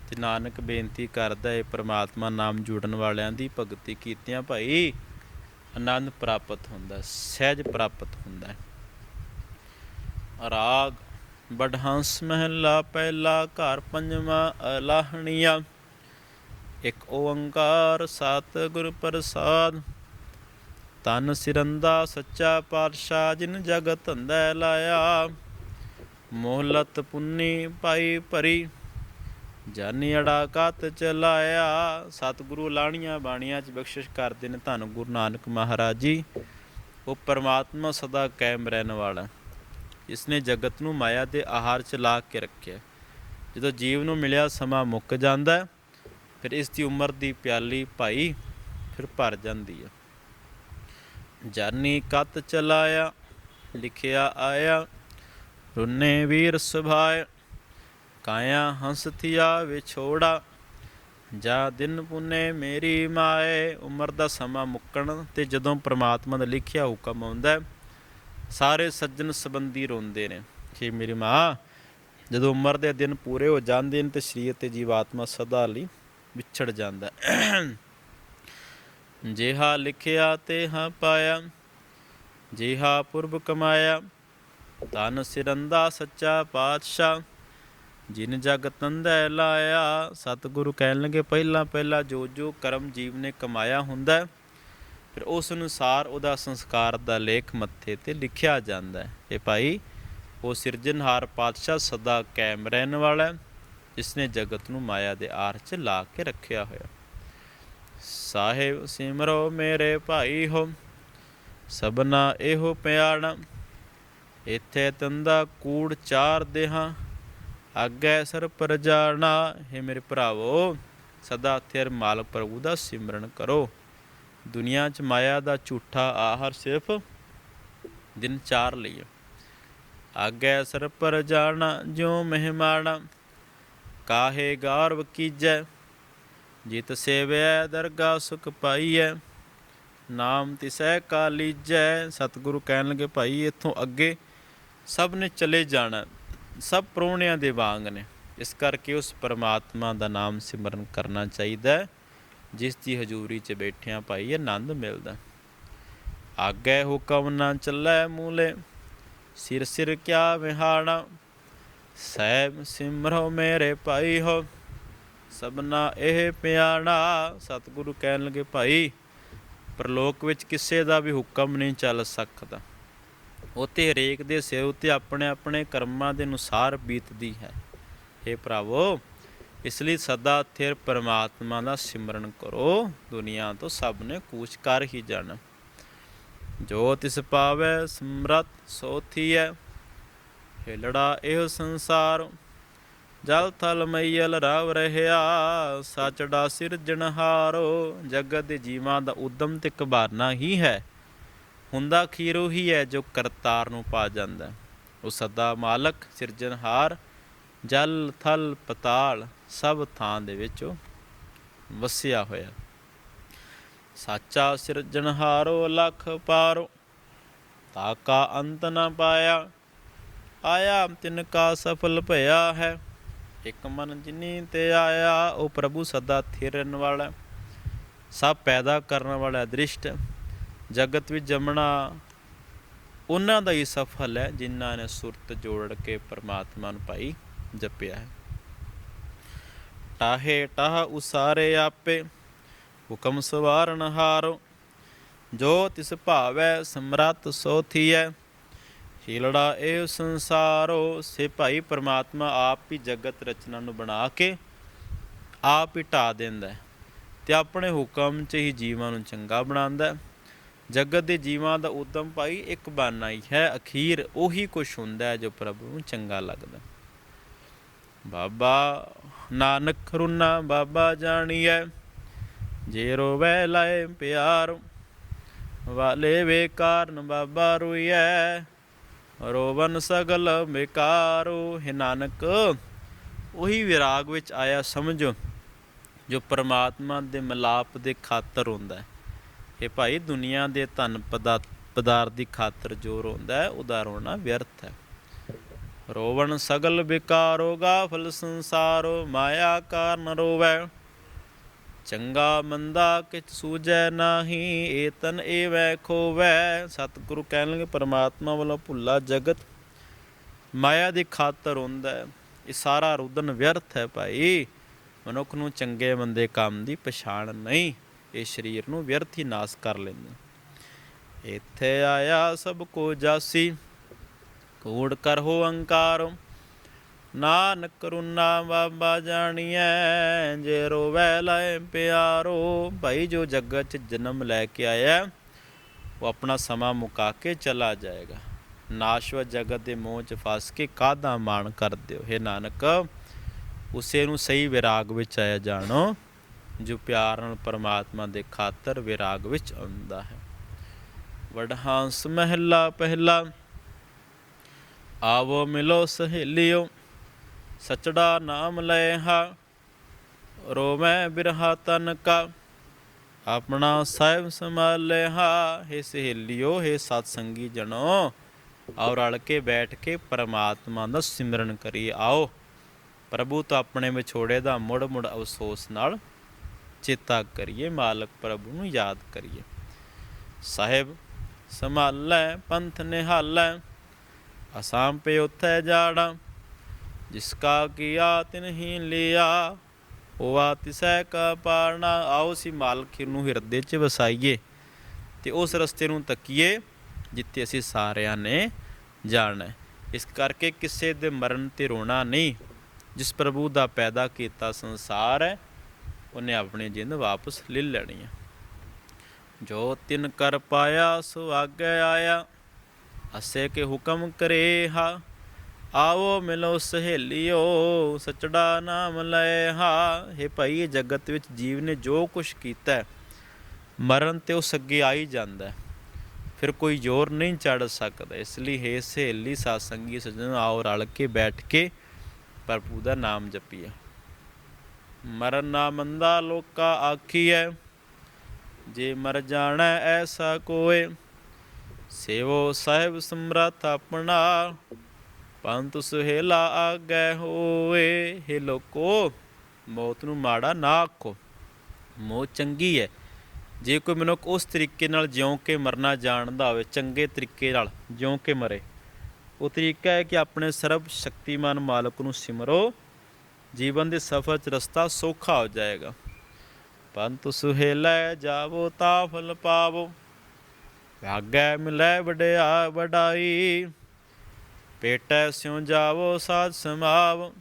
[SPEAKER 1] ਤੇ ਨਾਨਕ ਬੇਨਤੀ ਕਰਦਾ ਹੈ ਪ੍ਰਮਾਤਮਾ ਨਾਮ ਜੁੜਨ ਵਾਲਿਆਂ ਦੀ ਭਗਤੀ ਕੀਤਿਆਂ ਭਾਈ। ਆਨੰਦ ਪ੍ਰਾਪਤ ਹੁੰਦਾ, ਸਹਿਜ ਪ੍ਰਾਪਤ ਹੁੰਦਾ ਰਾਗ ਬੜਹੰਸ ਮਹਿਲਾ ਪਹਿਲਾ ਘਰ ਪੰਜਵਾਂ ਅਲਾਹਣੀਆ। ਇੱਕ ਓੰਕਾਰ ਸਤ ਪ੍ਰਸਾਦ। ਤਨ ਸਿਰੰਦਾ ਸੱਚਾ ਪਾਤਸ਼ਾਹ ਜਿਨ ਜਗਤ ਅੰਦੈ ਲਾਇਆ। ਮੋਹਲਤ ਪੁੰਨੀ ਪਾਈ ਭਰੀ। ਜਾਨੀ ਅੜਾ ਕਤ ਚਲਾਇਆ, ਸਤਿਗੁਰੂ ਲਾਣੀਆਂ ਬਾਣੀਆਂ ਚ ਬਖਸ਼ਿਸ਼ ਕਰਦੇ ਨੇ ਧੰਨ ਗੁਰੂ ਨਾਨਕ ਮਹਾਰਾਜ ਜੀ। ਉਹ ਪਰਮਾਤਮਾ ਸਦਾ ਕਾਇਮ ਰਹਿਣ ਵਾਲਾ। ਜਿਸ ਨੇ ਜਗਤ ਨੂੰ ਮਾਇਆ ਦੇ ਆਹਾਰ ਚ ਲਾ ਕੇ ਰੱਖਿਆ। ਜਦੋਂ ਜੀਵ ਨੂੰ ਮਿਲਿਆ ਸਮਾਂ ਮੁੱਕ ਜਾਂਦਾ, ਫਿਰ ਇਸ ਦੀ ਉਮਰ ਦੀ ਪਿਆਲੀ ਭਾਈ ਫਿਰ ਭਰ ਜਾਂਦੀ ਹੈ ਜਾਨੀ ਕਤ ਚਲਾਇਆ, ਲਿਖਿਆ ਆਇਆ, ਰੁੰਨੇ ਵੀਰ ਸੁਭਾਏ ਕਾਇਆ ਹੰਸ ਥਿਆ ਵਿਛੋੜਾ, ਜਾ ਦਿਨ ਪੁਨੇ ਮੇਰੀ ਮਾਏ। ਉਮਰ ਦਾ ਸਮਾਂ ਮੁੱਕਣ ਤੇ ਜਦੋਂ ਪ੍ਰਮਾਤਮਾ ਦਾ ਲਿਖਿਆ ਹੁਕਮ ਆਉਂਦਾ, ਸਾਰੇ ਸੱਜਣ ਸੰਬੰਧੀ ਰੋਂਦੇ ਨੇ ਕਿ ਮੇਰੀ ਮਾਂ, ਜਦੋਂ ਉਮਰ ਦੇ ਦਿਨ ਪੂਰੇ ਹੋ ਜਾਂਦੇ ਨੇ ਤੇ ਸਰੀਰ ਤੇ ਜੀਵਾਤਮਾ ਸਦਾ ਲਈ ਵਿਛੜ ਜਾਂਦਾ। ਜਿਹਾ ਲਿਖਿਆ ਤੇ ਹਾਂ ਪਾਇਆ, ਜਿਹਾ ਪੁਰਬ ਕਮਾਇਆ, ਤਨ ਸਿਰੰਦਾ ਸੱਚਾ ਪਾਤਸ਼ਾਹ। ਜਿਨ ਜਗ ਤੰਦੈ ਲਾਇਆ ਸਤਿਗੁਰੂ ਕਹਿਣ ਲੱਗੇ ਪਹਿਲਾਂ ਪਹਿਲਾਂ ਜੋ ਜੋ ਕਰਮ ਜੀਵ ਨੇ ਕਮਾਇਆ ਹੁੰਦਾ ਹੈ, ਫਿਰ ਉਸ ਅਨੁਸਾਰ ਉਹਦਾ ਸੰਸਕਾਰ ਦਾ ਲੇਖ ਮੱਥੇ ਤੇ ਲਿਖਿਆ ਜਾਂਦਾ ਹੈ। ਇਹ ਭਾਈ ਉਹ ਸਿਰਜਣਹਾਰ ਪਾਤਸ਼ਾਹ ਸਦਾ ਕਾਇਮ ਰਹਿਣ ਵਾਲਾ ਹੈ ਜਿਸ ਨੇ ਜਗਤ ਨੂੰ ਮਾਇਆ ਦੇ ਆਰ 'ਚ ਲਾ ਕੇ ਰੱਖਿਆ ਹੋਇਆ। ਸਾਹਿਬ ਸਿਮਰੋ ਮੇਰੇ ਭਾਈ ਹੋ ਸਭਨਾ ਇਹੋ ਪਿਆਣਾ ਇੱਥੇ ਤੰਦਾ ਕੂੜ ਚਾਰ ਦੇਹਾਂ ਅੱਗੇ ਸਰ ਪਰ ਜਾਣਾ ਹੈ ਮੇਰੇ ਭਰਾਵੋ, ਸਦਾ ਥਿਰ ਮਾਲਕ ਪ੍ਰਭੂ ਦਾ ਸਿਮਰਨ ਕਰੋ ਦੁਨੀਆ 'ਚ ਮਾਇਆ ਦਾ ਝੂਠਾ ਆਹਾਰ ਸਿਰਫ ਦਿਨ ਚਾਰ ਲਈ ਹੈ। ਸਰ ਪਰ ਜਾਣਾ ਜਿਉ ਮਹਿਮਾਨਾ ਕਾਹੇ ਗੌਰਵ ਕੀਜੈ, ਜਿਤ ਸੇਵੈ ਦਰਗਾ ਸੁਖ ਪਾਈਐ, ਨਾਮ ਤਿਸੈ ਕਾ ਲੀਜੈ ਸਤਿਗੁਰੂ ਕਹਿਣ ਲੱਗੇ, ਭਾਈ, ਇੱਥੋਂ ਅੱਗੇ ਸਭ ਨੇ ਚਲੇ ਜਾਣਾ ਸਭ ਪ੍ਰਾਹੁਣਿਆਂ ਦੇ ਵਾਂਗ ਨੇ। ਇਸ ਕਰਕੇ ਉਸ ਪਰਮਾਤਮਾ ਦਾ ਨਾਮ ਸਿਮਰਨ ਕਰਨਾ ਚਾਹੀਦਾ ਜਿਸ ਦੀ ਹਜ਼ੂਰੀ 'ਚ ਬੈਠਿਆਂ ਭਾਈ ਆਨੰਦ ਮਿਲਦਾ। ਆਗੇ ਹੁਕਮ ਨਾ ਚੱਲੈ ਮੂਲੇ, ਸਿਰ ਸਿਰ ਕਿਆ ਵਿਹਾਣਾ, ਸਹਿਬ ਸਿਮਰੋ ਮੇਰੇ ਭਾਈ ਹੋ, ਸਭਨਾ ਇਹ ਪਿਆਣਾ। ਸਤਿਗੁਰੂ ਕਹਿਣ ਲੱਗੇ, ਭਾਈ, ਪ੍ਰਲੋਕ ਵਿੱਚ ਕਿਸੇ ਦਾ ਵੀ ਹੁਕਮ ਨਹੀਂ ਚੱਲ ਸਕਦਾ। ਉਤੇ ਹਰੇਕ ਦੇ ਸਿਰ ਉਤੇ ਆਪਣੇ ਆਪਣੇ ਕਰਮਾਂ ਦੇ ਅਨੁਸਾਰ ਬੀਤਦੀ ਹੈ। ਇਹ ਭਰਾਵੋ, ਇਸ ਲਈ ਸਦਾ ਥਿਰ ਪਰਮਾਤਮਾ ਦਾ ਸਿਮਰਨ ਕਰੋ। ਦੁਨੀਆ ਤੋਂ ਸਭ ਨੇ ਕੂਚ ਕਰ ਹੀ ਜਾਣਾ। ਜੋ ਤਿਸ ਪਾਵੈ ਸਮਰਤ ਸੋ ਥੀਐ। ਹਿਲੜਾ ਇਹ ਸੰਸਾਰ, ਜਲ ਥਲ ਮਈਲ ਰਵ ਰਹਿਆ। ਸਚੜਾ ਸਿਰਜਣਹਾਰੋ, ਜਗਤ ਦੇ ਜੀਵਾਂ ਦਾ ਉਦਮ ਤੇ ਕਬਾਰਨਾ ਹੀ ਹੈ। ਹੁੰਦਾ ਖੀਰੋ ਹੀ ਹੈ ਜੋ ਕਰਤਾਰ ਨੂੰ ਪਾ ਜਾਂਦਾ ਹੈ। ਉਹ ਸਦਾ ਮਾਲਕ, ਸਿਰਜਣਹਾਰ, ਜਲ, ਥਲ, ਪਤਾਲ, ਸਭ ਥਾਂ ਦੇ ਵਿੱਚ ਵਸਿਆ ਹੋਇਆ। ਸਾਚਾ ਸਿਰਜਣਹਾਰੋ ਲਖ ਪਾਰੋ ਤਾਕਾ ਅੰਤ ਨਾ ਪਾਇਆ। ਆਇਆ ਤਿਨ ਕਾ ਸਫਲ ਭਇਆ ਹੈ। ਇੱਕ ਮਨ ਜਿਨੀ ਤੇ ਆਇਆ, ਉਹ ਪ੍ਰਭੂ ਸਦਾ ਥਿਰਨ ਵਾਲਾ ਸਭ ਪੈਦਾ ਕਰਨ ਵਾਲਾ ਦ੍ਰਿਸ਼ਟ। ਜਗਤ ਵਿੱਚ ਜੰਮਣਾ ਉਹਨਾਂ ਦਾ ਹੀ ਸਫਲ ਹੈ ਜਿਨ੍ਹਾਂ ਨੇ ਸੁਰਤ ਜੋੜ ਕੇ ਪਰਮਾਤਮਾ ਨੂੰ ਭਾਈ ਜਪਿਆ ਹੈ। ਟਾਹੇ ਟਾਹ ਉਸਾਰੇ ਆਪੇ, ਹੁਕਮ ਸਵਾਰਨ ਹਾਰੋ। ਜੋ ਤਿਸ ਭਾਵੈ ਸਮਰੱਥ ਸੋ ਥੀਐ, ਹੀਲੜਾ ਇਹ ਸੰਸਾਰੋ। ਸੇ ਭਾਈ ਪਰਮਾਤਮਾ ਆਪ ਹੀ ਜਗਤ ਰਚਨਾ ਨੂੰ ਬਣਾ ਕੇ ਆਪ ਹੀ ਢਾ ਦਿੰਦਾ ਹੈ ਤੇ ਆਪਣੇ ਹੁਕਮ 'ਚ ਹੀ ਜੀਵਾਂ ਨੂੰ ਚੰਗਾ ਬਣਾਉਂਦਾ ਹੈ। ਜਗਤ ਦੇ ਜੀਵਾਂ ਦਾ ਉਦਮ ਭਾਈ ਇੱਕ ਬਾਨਾ ਹੀ ਹੈ, ਅਖੀਰ ਉਹੀ ਕੁਛ ਹੁੰਦਾ ਹੈ ਜੋ ਪ੍ਰਭੂ ਨੂੰ ਚੰਗਾ ਲੱਗਦਾ। ਬਾਬਾ ਨਾਨਕ ਰੁਨਾ ਬਾਬਾ ਜਾਣੀਐ, ਜੇ ਰੋਵੇ ਲਾਏ ਪਿਆਰ, ਵਾਲੇ ਵੇ ਕਾਰਨ ਬਾਬਾ ਰੋਈਐ, ਰੋਵਨ ਸਗਲ ਬੇਕਾਰੋ ਹੈ ਨਾਨਕ। ਉਹੀ ਵਿਰਾਗ ਵਿੱਚ ਆਇਆ ਸਮਝੋ, ਜੋ ਪਰਮਾਤਮਾ ਦੇ ਮਿਲਾਪ ਦੇ ਖਾਤਰ ਹੁੰਦਾ ਹੈ। ਕਿ ਭਾਈ ਦੁਨੀਆ ਦੇ ਧਨ ਪਦਾ- ਪਦਾਰਥ ਦੀ ਖਾਤਰ ਜੋ ਰੋਂਦਾ ਹੈ, ਉਹਦਾ ਰੋਣਾ ਵਿਅਰਥ ਹੈ। ਰੋਵਣ ਸਗਲ ਵਿਕਾਰੋ ਗਾਫਲ ਸੰਸਾਰੋ ਮਾਇਆ ਕਾਰਨ ਰੋਵੈ। ਚੰਗਾ ਮੰਦਾ ਕਿਛ ਸੂਝੈ ਨਾਹੀ, ਏ ਤਨ ਏਵੈ ਖੋਵੈ। ਸਤਿਗੁਰੂ ਕਹਿਣ ਕਹਿਣਗੇ, ਪਰਮਾਤਮਾ ਵੱਲੋਂ ਭੁੱਲਾ ਜਗਤ, ਮਾਇਆ ਦੀ ਖਾਤਰ ਹੁੰਦਾ ਇਹ ਸਾਰਾ ਰੁਦਨ ਵਿਅਰਥ ਹੈ ਭਾਈ। ਮਨੁੱਖ ਨੂੰ ਚੰਗੇ ਮੰਦੇ ਕੰਮ ਦੀ ਪਛਾਣ ਨਹੀਂ। ਇਹ ਸਰੀਰ ਨੂੰ ਵਿਅਰਥ ਹੀ ਨਾਸ ਕਰ ਲੈਂਦੇ ਇੱਥੇ ਆਇਆ ਸਭ ਕੋ ਜਾਸੀ, ਕੂੜ ਕਰਹੁ ਅੰਕਾਰ। ਨਾਨਕ ਕਰੁਣਾ ਬਾਬਾ ਜਾਣੀਐ, ਜੇ ਰੋਵੈ ਲੈ ਪਿਆਰੋ। ਭਾਈ ਜੋ ਜਗਤ ਚ ਜਨਮ ਲੈ ਕੇ ਆਇਆ, ਉਹ ਆਪਣਾ ਸਮਾਂ ਮੁਕਾ ਕੇ ਚਲਾ ਜਾਏਗਾ। ਨਾਸ਼ਵ ਜਗਤ ਦੇ ਮੋਹ ਚ ਫਸ ਕੇ ਕਾਦਾ ਮਾਣ ਕਰਦੇ ਹੋ हे ਨਾਨਕ, ਉਸੇ ਨੂੰ ਸਹੀ ਵਿਰਾਗ ਵਿੱਚ ਆਇਆ ਜਾਣੋ। ਜੋ ਪਿਆਰ ਨਾਲ ਪਰਮਾਤਮਾ ਦੇ ਖਾਤਰ ਵਿਰਾਗ ਵਿੱਚ ਆਉਂਦਾ ਹੈ। ਵਡਹਾਂਸ ਮਹਿਲਾ ਪਹਿਲਾ, ਆਵੋ ਮਿਲੋ ਸਹੇਲਿਓ, ਸਚੜਾ ਨਾਮ ਲੈ ਹਾ, ਰੋਵੈ ਬਿਰਹਾ ਤਨ ਕਾ, ਆਪਣਾ ਸਾਹਿਬ ਸੰਭਾਲੇ ਹਾ। ਹੇ ਸਹੇਲਿਓ, ਹੇ ਸਤ ਸੰਗੀ ਜਣੋ ਔਰ ਰਲ ਕੇ ਬੈਠ ਕੇ ਪਰਮਾਤਮਾ ਦਾ ਸਿਮਰਨ ਕਰੀ ਆਓ। ਪ੍ਰਭੂ ਤਾਂ ਆਪਣੇ ਵਿਛੋੜੇ ਦਾ ਮੁੜ ਮੁੜ ਅਫਸੋਸ ਨਾਲ ਚੇਤਾ ਕਰੀਏ, ਮਾਲਕ ਪ੍ਰਭੂ ਨੂੰ ਯਾਦ ਕਰੀਏ। ਸਾਹਿਬ, ਸੰਭਾਲੈ, ਪੰਥ ਨਿਹਾਲੈ, ਅਸਾਮ ਪੇ ਉਥੈ ਜਾੜਾ, ਜਿਸ ਕਾ ਕੀਆ ਤਿਨਹੀ ਲਿਆ ਹੋਆ ਤਿਸੈ ਕਾ ਪਾਰਨਾ ਆਓ ਸੀ ਮਾਲਕ ਨੂੰ ਹਿਰਦੇ 'ਚ ਵਸਾਈਏ ਤੇ ਉਸ ਰਸਤੇ ਨੂੰ ਤੱਕੀਏ, ਜਿੱਥੇ ਅਸੀਂ ਸਾਰਿਆਂ ਨੇ ਜਾਣਾ। ਇਸ ਕਰਕੇ ਕਿਸੇ ਦੇ ਮਰਨ ਤੇ ਰੋਣਾ ਨਹੀਂ, ਜਿਸ ਪ੍ਰਭੂ ਦਾ ਪੈਦਾ ਕੀਤਾ ਸੰਸਾਰ ਹੈ ਉਹਨੇ ਆਪਣੀ ਜਿੰਦ ਵਾਪਸ ਲੈ ਲੈਣੀ ਹੈ ਜੋ ਤਿਨ ਕਰ ਪਾਇਆ, ਸੋ ਆਗੇ ਆਇਆ। ਅਸੇ ਕੇ ਹੁਕਮ ਕਰੇ ਹਾ। ਆਵੋ ਮਿਲੋ ਸਹੇਲਿਓ, ਸਚੜਾ ਨਾਮ ਲੈ ਹਾ। ਇਹ ਭਾਈ ਜਗਤ ਵਿੱਚ ਜੀਵ ਨੇ ਜੋ ਕੁਛ ਕੀਤਾ ਮਰਨ ਤੇ ਉਸ ਅੱਗੇ ਆ ਹੀ। ਜਾਂਦਾ ਫਿਰ ਕੋਈ ਜ਼ੋਰ ਨਹੀਂ ਚੜ ਸਕਦਾ। ਇਸ ਲਈ ਹੈ ਸਹੇਲੀ ਸਾਸੰਗੀ ਸਜਣ, ਆਓ ਰਲ ਕੇ ਬੈਠ ਕੇ ਪ੍ਰਭੂ ਦਾ ਨਾਮ ਜਪੀਏ। ਮਰਨ ਨਾ ਮੰਦਾ ਲੋਕਾ ਆਖੀਐ, ਜੇ ਮਰ ਜਾਣਾ ਐਸਾ ਕੋਏ ਸੇਵੋ ਸਾਹਿਬ ਸਮਰੱਥ ਆਪਣਾ ਪੰਤ ਸੁਹੇਲਾ ਆਗੇ ਹੋਏ हे ਲੋਕੋ, ਮੌਤ ਨੂੰ ਮਾੜਾ ਨਾ ਆਖੋ, ਮੌਤ ਚੰਗੀ ਹੈ ਜੇ ਕੋਈ ਮਨੁੱਖ ਉਸ ਤਰੀਕੇ ਨਾਲ ਜਿਉਂ ਕੇ ਮਰਨਾ ਜਾਣਦਾ ਹੋਵੇ, ਚੰਗੇ ਤਰੀਕੇ ਨਾਲ ਜਿਉਂ ਕੇ ਮਰੇ, ਉਹ ਤਰੀਕਾ ਹੈ ਕਿ ਆਪਣੇ ਸਰਬ ਸ਼ਕਤੀਮਾਨ ਮਾਲਕ ਨੂੰ ਸਿਮਰੋ। ਜੀਵਨ ਦੇ ਸਫ਼ਰ 'ਚ ਰਸਤਾ ਸੌਖਾ ਹੋ ਜਾਏਗਾ। ਪੰਤ ਸੁਹੇਲੇ ਜਾਵੋ ਤਾ ਫਲ ਪਾਵੋ। ਭਾਗੈ ਮਿਲੈ ਵਡਿਆ ਵਡਾਈ। ਪੇਟੈ ਸਿਉ ਜਾਵੋ ਸਾਧ ਸਮਾਵ।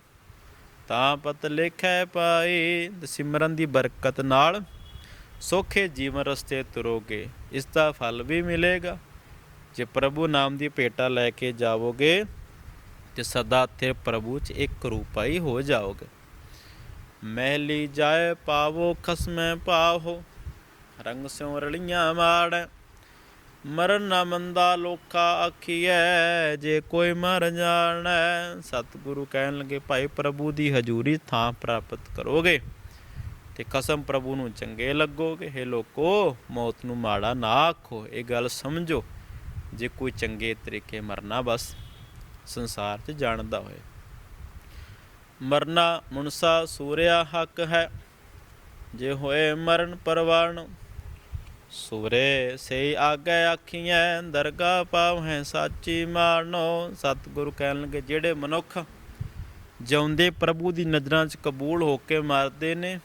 [SPEAKER 1] ਤਾਂ ਪਤ ਲਿਖੈ ਪਾਈ। ਸਿਮਰਨ ਦੀ ਬਰਕਤ ਨਾਲ ਸੋਖੇ ਜੀਵਨ ਰਸਤੇ ਤੁਰੋਗੇ। ਇਸ ਦਾ ਫਲ ਵੀ ਮਿਲੇਗਾ। ਜੇ ਪ੍ਰਭੂ ਨਾਮ ਦੀ ਭੇਟਾ ਲੈ ਕੇ ਜਾਵੋਗੇ ਤੇ ਸਦਾ ਤੇ ਪ੍ਰਭੂ ਚ ਇੱਕ ਰੂਪਾਈ ਹੋ ਜਾਓਗੇ। ਮਹਿਲੀ ਜਾਏ ਪਾਵੋ, ਖਸਮੈ ਪਾਵੋ ਰੰਗ ਸਿਉ ਰਲੀਆਂ ਮਾੜ। ਮਰਨ ਨਾ ਮੰਦਾ ਲੋਕਾ ਆਖੀਐ, ਜੇ ਕੋਈ ਮਰ ਜਾਣੈ। ਸਤਿਗੁਰੂ ਕਹਿਣ ਲੱਗੇ, ਭਾਈ ਪ੍ਰਭੂ ਦੀ ਹਜ਼ੂਰੀ ਥਾਂ ਪ੍ਰਾਪਤ ਕਰੋਗੇ ਤੇ ਕਸਮ ਪ੍ਰਭੂ ਨੂੰ ਚੰਗੇ ਲੱਗੋਗੇ। हे ਲੋਕੋ, ਮੌਤ ਨੂੰ ਮਾੜਾ ਨਾ ਆਖੋ। ਇਹ ਗੱਲ ਸਮਝੋ। ਜੇ ਕੋਈ ਚੰਗੇ ਤਰੀਕੇ ਮਰਨਾ ਬਸ। ਸੰਸਾਰ 'ਚ ਜਾਣਦਾ ਹੋਏ। ਮਰਨਾ ਮੁਨਸਾ ਸੂਰਿਆ ਹੱਕ ਹੈ, ਜੇ ਹੋਏ ਮਰਨ ਪਰਵਾਣ। ਸੂਰੇ ਸੇ ਆਗੇ ਆਖੀਆਂ ਦਰਗਾ ਪਾਵਹਿ ਸਾਚੀ ਮਾਰਨੋ ਸਤਿਗੁਰੂ ਕਹਿਣ ਲੱਗੇ ਜਿਹੜੇ ਮਨੁੱਖ ਜਿਉਂਦੇ ਪ੍ਰਭੂ ਦੀ ਨਜ਼ਰਾਂ 'ਚ ਕਬੂਲ ਹੋ ਕੇ ਮਰਦੇ ਨੇ,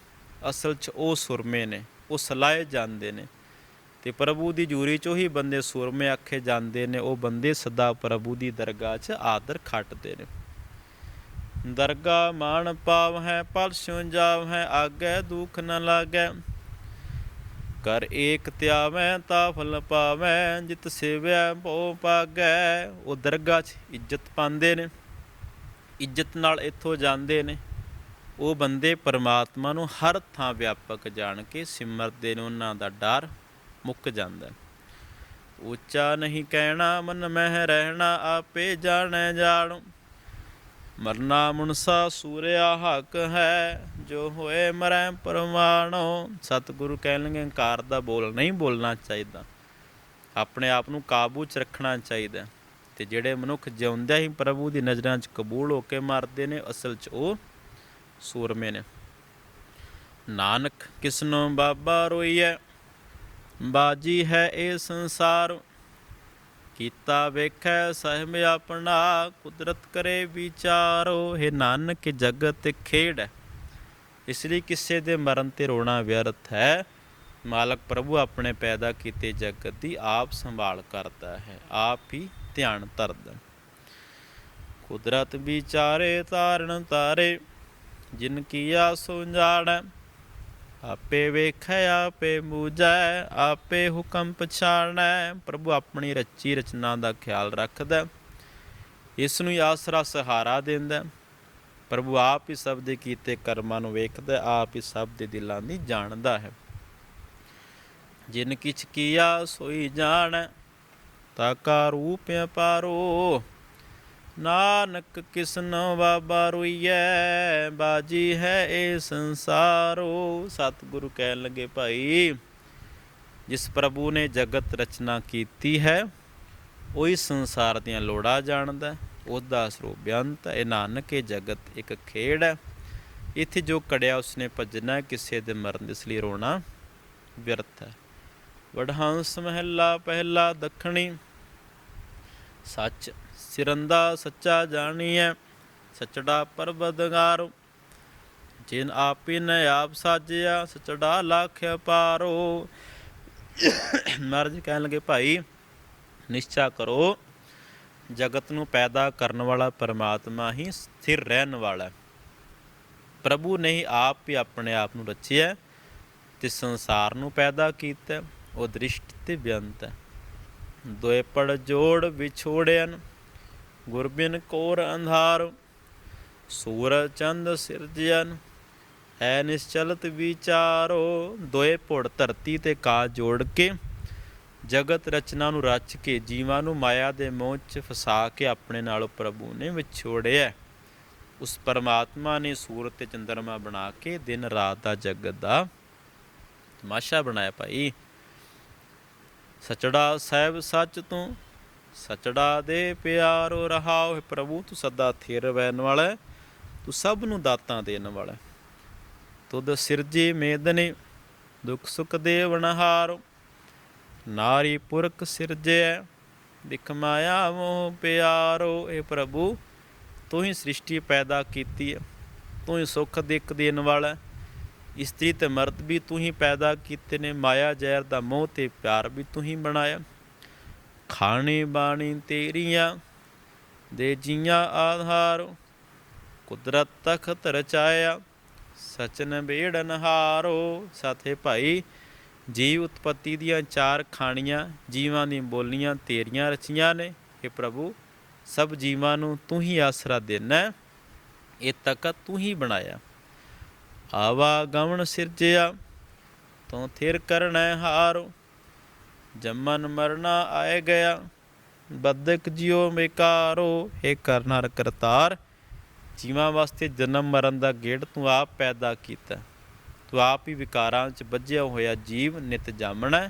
[SPEAKER 1] ਅਸਲ 'ਚ ਉਹ ਸੁਰਮੇ ਨੇ, ਉਹ ਸਲਾਏ ਜਾਂਦੇ ਨੇ। ਤੇ ਪ੍ਰਭੂ ਦੀ ਜੂਰੀ ਚੋਂ ਹੀ ਬੰਦੇ ਸੂਰਮੇ ਆਖੇ ਜਾਂਦੇ ਨੇ, ਉਹ ਬੰਦੇ ਸਦਾ ਪ੍ਰਭੂ ਦੀ ਦਰਗਾਹ 'ਚ ਆਦਰ ਖੱਟਦੇ ਨੇ। ਦਰਗਾਹ ਮਾਣ ਪਾਵ ਹੈ ਪਲ ਸਿਉ ਜਾਵ ਹੈ ਆਗੇ ਦੁਖ ਨ ਲਾਗੈ। ਕਰ ਏਕ ਤਿਆਵੈ ਤਾ ਫਲ ਪਾਵੈ ਜਿਤ ਸੇਵੈ ਭੋ ਪਾਗੈ ਉਹ ਦਰਗਾਹ 'ਚ ਇੱਜ਼ਤ ਪਾਉਂਦੇ ਨੇ, ਇੱਜ਼ਤ ਨਾਲ ਇੱਥੋਂ ਜਾਂਦੇ ਨੇ। ਉਹ ਬੰਦੇ ਪਰਮਾਤਮਾ ਨੂੰ ਹਰ ਥਾਂ ਵਿਆਪਕ ਜਾਣ ਕੇ ਸਿਮਰਦੇ ਨੇ, ਉਹਨਾਂ ਦਾ ਡਰ ਮੁੱਕ ਜਾਂਦਾ। ਉੱਚਾ ਨਹੀਂ ਕਹਿਣਾ, ਮਨ ਮਹਿ ਰਹਿਣਾ, ਆਪੇ ਜਾਣੈ ਜਾਣੋ। ਮਰਨਾ ਮੁਨਸਾ ਸੂਰਿਆ ਹੱਕ ਹੈ, ਜੋ ਹੋਏ ਮਰੈ ਪਰਮਾਣੋ ਸਤਿਗੁਰੂ ਕਹਿਣਗੇ ਹੰਕਾਰ ਦਾ ਬੋਲ ਨਹੀਂ ਬੋਲਣਾ ਚਾਹੀਦਾ। ਆਪਣੇ ਆਪ ਨੂੰ ਕਾਬੂ 'ਚ ਰੱਖਣਾ ਚਾਹੀਦਾ। ਤੇ ਜਿਹੜੇ ਮਨੁੱਖ ਜਿਉਂਦਿਆਂ ਹੀ ਪ੍ਰਭੂ ਦੀ ਨਜ਼ਰਾਂ 'ਚ ਕਬੂਲ ਹੋ ਕੇ ਮਰਦੇ ਨੇ, ਅਸਲ 'ਚ ਉਹ ਸੂਰਮੇ ਨੇ। ਨਾਨਕ ਕਿਸਨੋ ਬਾਬਾ ਰੋਈਐ ਬਾਜੀ ਹੈ ਇਹ ਸੰਸਾਰ। ਕੀਤਾ ਵੇਖੈ ਸਹਿਮ ਆਪਣਾ, ਕੁਦਰਤ ਕਰੇ ਵਿਚਾਰੋ, ਹੈ ਨਾਨਕ ਜਗਤ ਖੇਡ। ਇਸ ਲਈ ਕਿਸੇ ਦੇ ਮਰਨ ਤੇ ਰੋਣਾ ਵਿਅਰਥ ਹੈ। ਮਾਲਕ ਪ੍ਰਭੂ ਆਪਣੇ ਪੈਦਾ ਕੀਤੇ ਜਗਤ ਦੀ ਆਪ ਸੰਭਾਲ ਕਰਦਾ ਹੈ, ਆਪ ਹੀ ਧਿਆਨ ਧਰਦਾ। ਕੁਦਰਤ ਵਿਚਾਰੇ ਤਾਰਨ ਤਾਰੇ, ਜਿਨ ਕੀਆ ਸੋ ਜਾਣੈ ਆਪੇ ਵੇਖੈ, ਆਪੇ ਬੂਝੈ, ਆਪੇ ਹੁਕਮ ਪਛਾਣੈ। ਪ੍ਰਭੂ ਆਪਣੀ ਰਚੀ ਰਚਨਾ ਦਾ ਖਿਆਲ ਰੱਖਦਾ ਹੈ। ਇਸ ਨੂੰ ਆਸਰਾ ਸਹਾਰਾ ਦਿੰਦਾ ਪ੍ਰਭੂ ਆਪ ਹੀ ਸਭ ਦੇ ਕੀਤੇ ਕਰਮਾਂ ਨੂੰ ਵੇਖਦਾ ਆਪ ਹੀ ਸਭ ਦੇ ਦਿਲਾਂ ਦੀ ਜਾਣਦਾ ਹੈ। ਜਿਨ ਕਿਛ ਕੀਆ, ਸੋਈ ਜਾਣੈ ਤਾਕਾ ਰੂਪ ਅਪਾਰੋ। ਨਾਨਕ ਕਿਸਨ ਬਾਬਾ ਰੋਈਐ ਬਾਜੀ ਹੈ ਇਹ ਸੰਸਾਰੋ। ਸਤਿਗੁਰੂ ਕਹਿਣ ਲੱਗੇ ਭਾਈ ਜਿਸ ਪ੍ਰਭੂ ਨੇ ਜਗਤ ਰਚਨਾ ਕੀਤੀ ਹੈ ਉਹੀ ਸੰਸਾਰ ਦੀਆਂ ਲੋੜਾਂ ਜਾਣਦਾ ਹੈ, ਉਹਦਾ ਸਰੂਪ ਬੇਅੰਤ ਹੈ। ਨਾਨਕ ਇਹ ਜਗਤ ਇੱਕ ਖੇਡ ਹੈ। ਇੱਥੇ ਜੋ ਕੜਿਆ ਉਸਨੇ ਭੱਜਣਾ ਕਿਸੇ ਦੇ ਮਰਨ ਇਸ ਲਈ ਰੋਣਾ ਵਿਅਰਥ ਹੈ। ਵਡਹੰਸ ਮਹਿਲਾ ਪਹਿਲਾ ਦੱਖਣੀ ਸੱਚ ਸਿਰੰਦਾ ਸੱਚਾ ਜਾਣੀਐ, ਸਚੜਾ ਪਰਬਦਗਾਰ ਜਿਨ ਆਪੀ ਆਪ ਸਾਜਿਆ, ਸਚੜਾ ਲੱਖ ਪਾਰੋ। ਮਰਜ ਕਹਿਣ ਲੱਗੇ, ਭਾਈ, ਨਿਸ਼ਚਾ ਕਰੋ, ਜਗਤ ਨੂੰ ਪੈਦਾ ਕਰਨ ਵਾਲਾ ਪਰਮਾਤਮਾ ਹੀ ਸਥਿਰ ਰਹਿਣ ਵਾਲਾ ਪ੍ਰਭੂ ਨੇ ਆਪ ਹੀ ਆਪਣੇ ਆਪ ਨੂੰ ਰਚਿਆ ਤੇ ਸੰਸਾਰ ਨੂੰ ਪੈਦਾ ਕੀਤਾ ਉਹ ਦ੍ਰਿਸ਼ਟ ਤੇ ਬੇਅੰਤ ਹੈ। ਦੋਏ ਪੜ ਜੋੜ ਵਿਛੋੜਿਆਨ ਗੁਰਬਿਨ ਕੋਰ ਅੰਧਾਰ, ਸੂਰਜ ਚੰਦ ਸਿਰਜਨ, ਹੈ ਨਿਸ਼ਚਲਤ ਵਿਚਾਰੋ, ਦੋਏ ਪੁੜ ਧਰਤੀ ਤੇ ਕਾ ਜੋੜ ਕੇ, ਜਗਤ ਰਚਨਾ ਨੂੰ ਰਚ ਕੇ, ਜੀਵਾਂ ਨੂੰ ਮਾਇਆ ਦੇ ਮੋਹ 'ਚ ਫਸਾ ਕੇ ਆਪਣੇ ਨਾਲ ਪ੍ਰਭੂ ਨੇ ਵਿਛੋੜਿਆ। ਉਸ ਪਰਮਾਤਮਾ ਨੇ ਸੂਰਜ ਤੇ ਚੰਦਰਮਾ ਬਣਾ ਕੇ ਦਿਨ ਰਾਤ ਦਾ ਜਗਤ ਦਾ ਤਮਾਸ਼ਾ ਬਣਾਇਆ ਭਾਈ। ਸਚੜਾ ਸਾਹਿਬ ਸੱਚ ਤੋਂ ਸਚੜਾ ਦੇ ਪਿਆਰੋ ਰਹਾਓ ਹੈ ਪ੍ਰਭੂ ਤੂੰ ਸਦਾ ਥਿਰ ਰਹਿਣ ਵਾਲਾ ਹੈ, ਤੂੰ ਸਭ ਨੂੰ ਦਾਤਾਂ ਦੇਣ ਵਾਲਾ ਹੈ। ਤੁਧ ਸਿਰਜੇ ਮੇਦਨੇ ਦੁਖ ਸੁਖ ਦੇਵਨਹਾਰ ਨਾਰੀ ਪੁਰਖ ਸਿਰਜੈ ਦਿਖ ਮਾਇਆ ਮੋਹ ਪਿਆਰੋ ਇਹ ਪ੍ਰਭੂ ਤੂੰ ਹੀ ਸ੍ਰਿਸ਼ਟੀ ਪੈਦਾ ਕੀਤੀ ਹੈ ਤੂੰ ਹੀ ਸੁਖ ਦਿੱਖ ਦੇਣ ਵਾਲਾ ਹੈ। ਇਸਤਰੀ ਤੇ ਮਰਦ ਵੀ ਤੂੰ ਹੀ ਪੈਦਾ ਕੀਤੇ ਨੇ ਮਾਇਆ ਜ਼ਹਿਰ ਦਾ ਮੋਹ ਤੇ ਪਿਆਰ ਵੀ ਤੂੰ ਹੀ ਬਣਾਇਆ ਖਾਣੀ ਬਾਣੀ ਤੇਰੀਆਂ ਦੇ ਜੀਆਂ ਆਧਾਰ। ਕੁਦਰਤ ਤਖਤ ਰਚਾਇਆ, ਸਚਨ ਬੇੜਨ ਹਾਰੋ ਸਾਥੇ ਭਾਈ, ਜੀਵ ਉਤਪਤੀ ਦੀਆਂ ਚਾਰ ਖਾਣੀਆਂ, ਜੀਵਾਂ ਦੀਆਂ ਬੋਲੀਆਂ ਤੇਰੀਆਂ ਰਚੀਆਂ ਨੇ। ਇਹ ਪ੍ਰਭੂ, ਸਭ ਜੀਵਾਂ ਨੂੰ ਤੂੰ ਹੀ ਆਸਰਾ ਦੇਣਾ ਇਹ ਤਖਤ ਤੂੰ ਹੀ ਬਣਾਇਆ। ਆਵਾ ਗਵਣ ਸਿਰਜਿਆ, ਤੂੰ ਥਿਰ ਕਰਣਾ ਹਾਰੋ। ਜੰਮਨ ਮਰਨਾ ਆਏ ਗਿਆ। ਬਦਕ ਜਿਉ ਮੇਕਾਰੋ, ਹੈ ਕਰਨਾਰ ਕਰਤਾਰ। ਜੀਵਾਂ ਵਾਸਤੇ ਜਨਮ ਮਰਨ ਦਾ ਗੇੜ ਤੂੰ ਆਪ ਪੈਦਾ ਕੀਤਾ। ਤੂੰ ਆਪ ਹੀ ਵਿਕਾਰਾਂ 'ਚ ਵੱਜਿਆ ਹੋਇਆ ਜੀਵ ਨਿਤ ਜਾਮਣਾ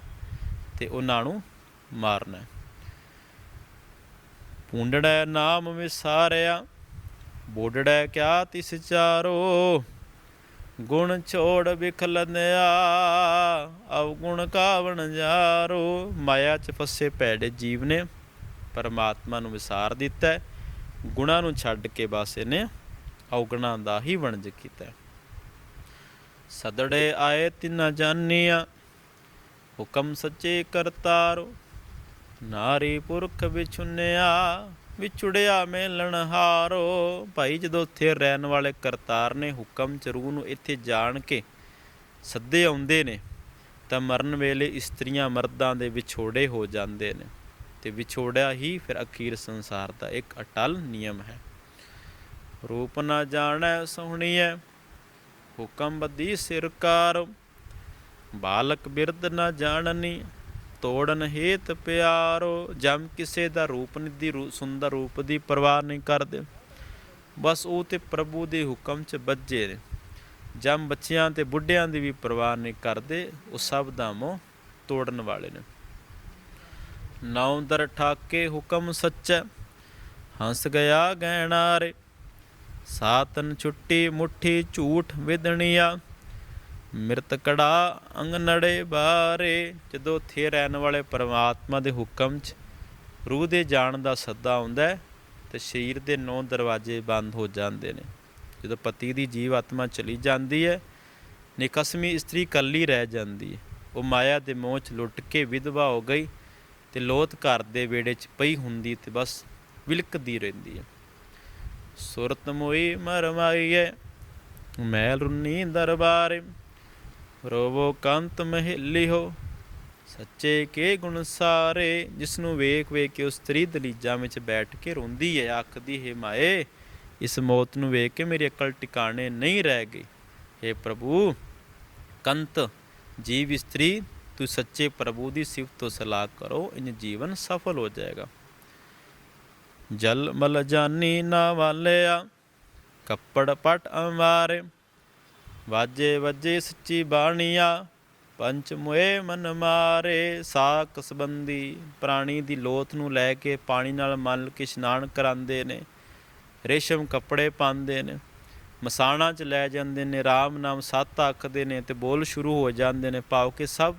[SPEAKER 1] ਤੇ ਉਹਨਾਂ ਨੂੰ ਮਾਰਨਾ। ਹੈ। ਨਾਮ ਵਿਸਾਰਿਆ, ਬੋੜੜੈ ਕਿਆ ਤਿਸ ਚਾਰੋ। ਗੁਣ ਛੋੜ ਵਿਖਲਨਿਆ ਅਵਗੁਣ ਕਾਵਣ ਜਾਰੋ ਮਾਇਆ 'ਚ ਫਸੇ ਭੈੜੇ ਜੀਵ ਨੇ, ਪਰਮਾਤਮਾ ਨੂੰ ਵਿਸਾਰ ਦਿੱਤਾ ਹੈ। ਗੁਣਾਂ ਨੂੰ ਛੱਡ ਕੇ ਬਸ ਇਹਨੇ ਔਗਣਾ ਦਾ ਹੀ ਵਣਜ ਕੀਤਾ ਸਦੜੇ ਆਏ ਤਿਨ ਜਾਨੀਆਂ, ਹੁਕਮ ਸੱਚੇ ਕਰਤਾਰੋ, ਨਾਰੀ ਪੁਰਖ ਵਿਛੁੰਨਿਆ ਵਿਛੁੜਿਆ ਮੇਲਣ ਹਾਰੋ। ਭਾਈ ਜਦੋਂ ਉੱਥੇ ਰਹਿਣ ਵਾਲੇ ਕਰਤਾਰ ਨੇ ਹੁਕਮ ਚ ਰੂਹ ਨੂੰ ਇੱਥੇ ਜਾਣ ਕੇ ਸੱਦੇ ਆਉਂਦੇ ਨੇ, ਤਾਂ ਮਰਨ ਵੇਲੇ ਇਸਤਰੀਆਂ ਮਰਦਾਂ ਦੇ ਵਿਛੋੜੇ ਹੋ ਜਾਂਦੇ ਨੇ ਤੇ ਵਿਛੋੜਿਆ ਹੀ ਫਿਰ ਅਖੀਰ ਸੰਸਾਰ ਦਾ ਇੱਕ ਅਟਲ ਨਿਯਮ ਹੈ। ਰੂਪ ਨਾ ਜਾਣੈ ਸੋਹਣੀਐ, ਹੁਕਮ ਬੱਦੀ ਸਿਰਕਾਰ, ਬਾਲਕ ਬਿਰਧ ਨਾ ਜਾਣਨੀ। ਤੋੜਨ ਹੇਤ ਪਿਆਰੋ, ਜਮ ਕਿਸੇ ਦਾ ਰੂਪ ਨਿਧੀ ਸੁੰਦਰ ਰੂਪ ਦੀ ਪਰਵਾਹ ਨਹੀਂ ਕਰਦੇ। ਬਸ ਉਹ ਤੇ ਪ੍ਰਭੂ ਦੇ ਹੁਕਮ 'ਚ ਬੱਜੇ ਨੇ। ਜਮ ਬੱਚਿਆਂ ਤੇ ਬੁੱਢਿਆਂ ਦੀ ਵੀ ਪਰਵਾਹ ਨਹੀਂ ਕਰਦੇ, ਉਹ ਸਭ ਦਾ ਮੋਹ ਤੋੜਨ ਵਾਲੇ ਨੇ। ਨੌ ਦਰ ਠਾਕੇ ਹੁਕਮ ਸੱਚਾ, ਹੰਸ ਗਿਆ ਗਹਿਣਾਰੇ ਸਾਤਨ ਛੁੱਟੀ ਮੁੱਠੀ ਝੂਠ ਵਿਦਣੀਆ ਮਿਰਤ ਕੜਾ ਅੰਗਨੜੇ ਬਾਰੇ, ਜਦੋਂ ਉੱਥੇ ਰਹਿਣ ਵਾਲੇ ਪਰਮਾਤਮਾ ਦੇ ਹੁਕਮ 'ਚ ਰੂਹ ਦੇ ਜਾਣ ਦਾ ਸੱਦਾ ਆਉਂਦਾ ਹੈ, ਤੇ ਸਰੀਰ ਦੇ ਨੌ ਦਰਵਾਜ਼ੇ ਬੰਦ ਹੋ ਜਾਂਦੇ ਨੇ। ਜਦੋਂ ਪਤੀ ਦੀ ਜੀਵ ਆਤਮਾ ਚਲੀ ਜਾਂਦੀ ਹੈ, ਨਿਕਸਮੀ ਇਸਤਰੀ ਕੱਲੀ ਰਹਿ ਜਾਂਦੀ ਹੈ। ਉਹ ਮਾਇਆ ਦੇ ਮੋਹ 'ਚ ਲੁੱਟ ਕੇ ਵਿਧਵਾ ਹੋ ਗਈ ਤੇ ਲੋਤ ਘਰ ਦੇ ਵਿਹੜੇ 'ਚ ਪਈ ਹੁੰਦੀ ਤੇ ਬਸ ਵਿਲਕਦੀ ਰਹਿੰਦੀ ਹੈ। ਸੁਰਤ ਮੋਈ ਮਰਮਾਈਏ ਮੈਲ ਰੁੰਨੀ ਦਰਬਾਰੇ। ਰੋਵੋ ਕੰਤ ਮਹਿਲੀ ਹੋ ਸੱਚੇ ਕੇ ਗੁਣ ਸਾਰੇ ਜਿਸ ਨੂੰ ਵੇਖ ਵੇਖ ਕੇ ਉਸ ਤਰੀ ਦਲੀਜਾਂ ਵਿੱਚ ਬੈਠ ਕੇ ਰੋਂਦੀ ਹੈ ਆਖਦੀ, ਹੈ ਮਾਏ, ਇਸ ਮੌਤ ਨੂੰ ਵੇਖ ਕੇ ਮੇਰੀ ਅਕਲ ਟਿਕਾਣੇ ਨਹੀਂ ਰਹਿ ਗਈ। हे ਪ੍ਰਭੂ, ਕੰਤ, ਜੀਵ ਇਸਤਰੀ, ਤੂੰ ਸੱਚੇ ਪ੍ਰਭੂ ਦੀ ਸਿਫਤ ਤੋਂ ਸਲਾਹ ਕਰੋ ਇਨ ਜੀਵਨ ਸਫਲ ਹੋ ਜਾਏਗਾ। ਜਲ ਮਲ ਜਾਨੀ ਨਾ ਵਾਲਿਆ, ਕੱਪੜ ਪਟ ਅੰਵਾਰੇ ਵਾਜੇ ਵੱਜੇ ਸੱਚੀ ਬਾਣੀਆ, ਪੰਚ ਮੁਏ ਮਨ ਮਾਰੇ ਸਾਕ ਸੰਬੰਧੀ ਪ੍ਰਾਣੀ ਦੀ ਲੋਥ ਨੂੰ ਲੈ ਕੇ ਪਾਣੀ ਨਾਲ ਮਲ ਕੇ ਇਸ਼ਨਾਨ ਕਰਾਉਂਦੇ ਨੇ, ਰੇਸ਼ਮ ਕੱਪੜੇ ਪਾਉਂਦੇ ਨੇ, ਮਸਾਣਾ ਚ ਲੈ ਜਾਂਦੇ ਨੇ RAM ਨਾਮ ਸੱਤ ਆਖਦੇ ਨੇ ਤੇ ਬੋਲ ਸ਼ੁਰੂ ਹੋ ਜਾਂਦੇ ਨੇ, ਭਾਵ ਕੇ ਸਭ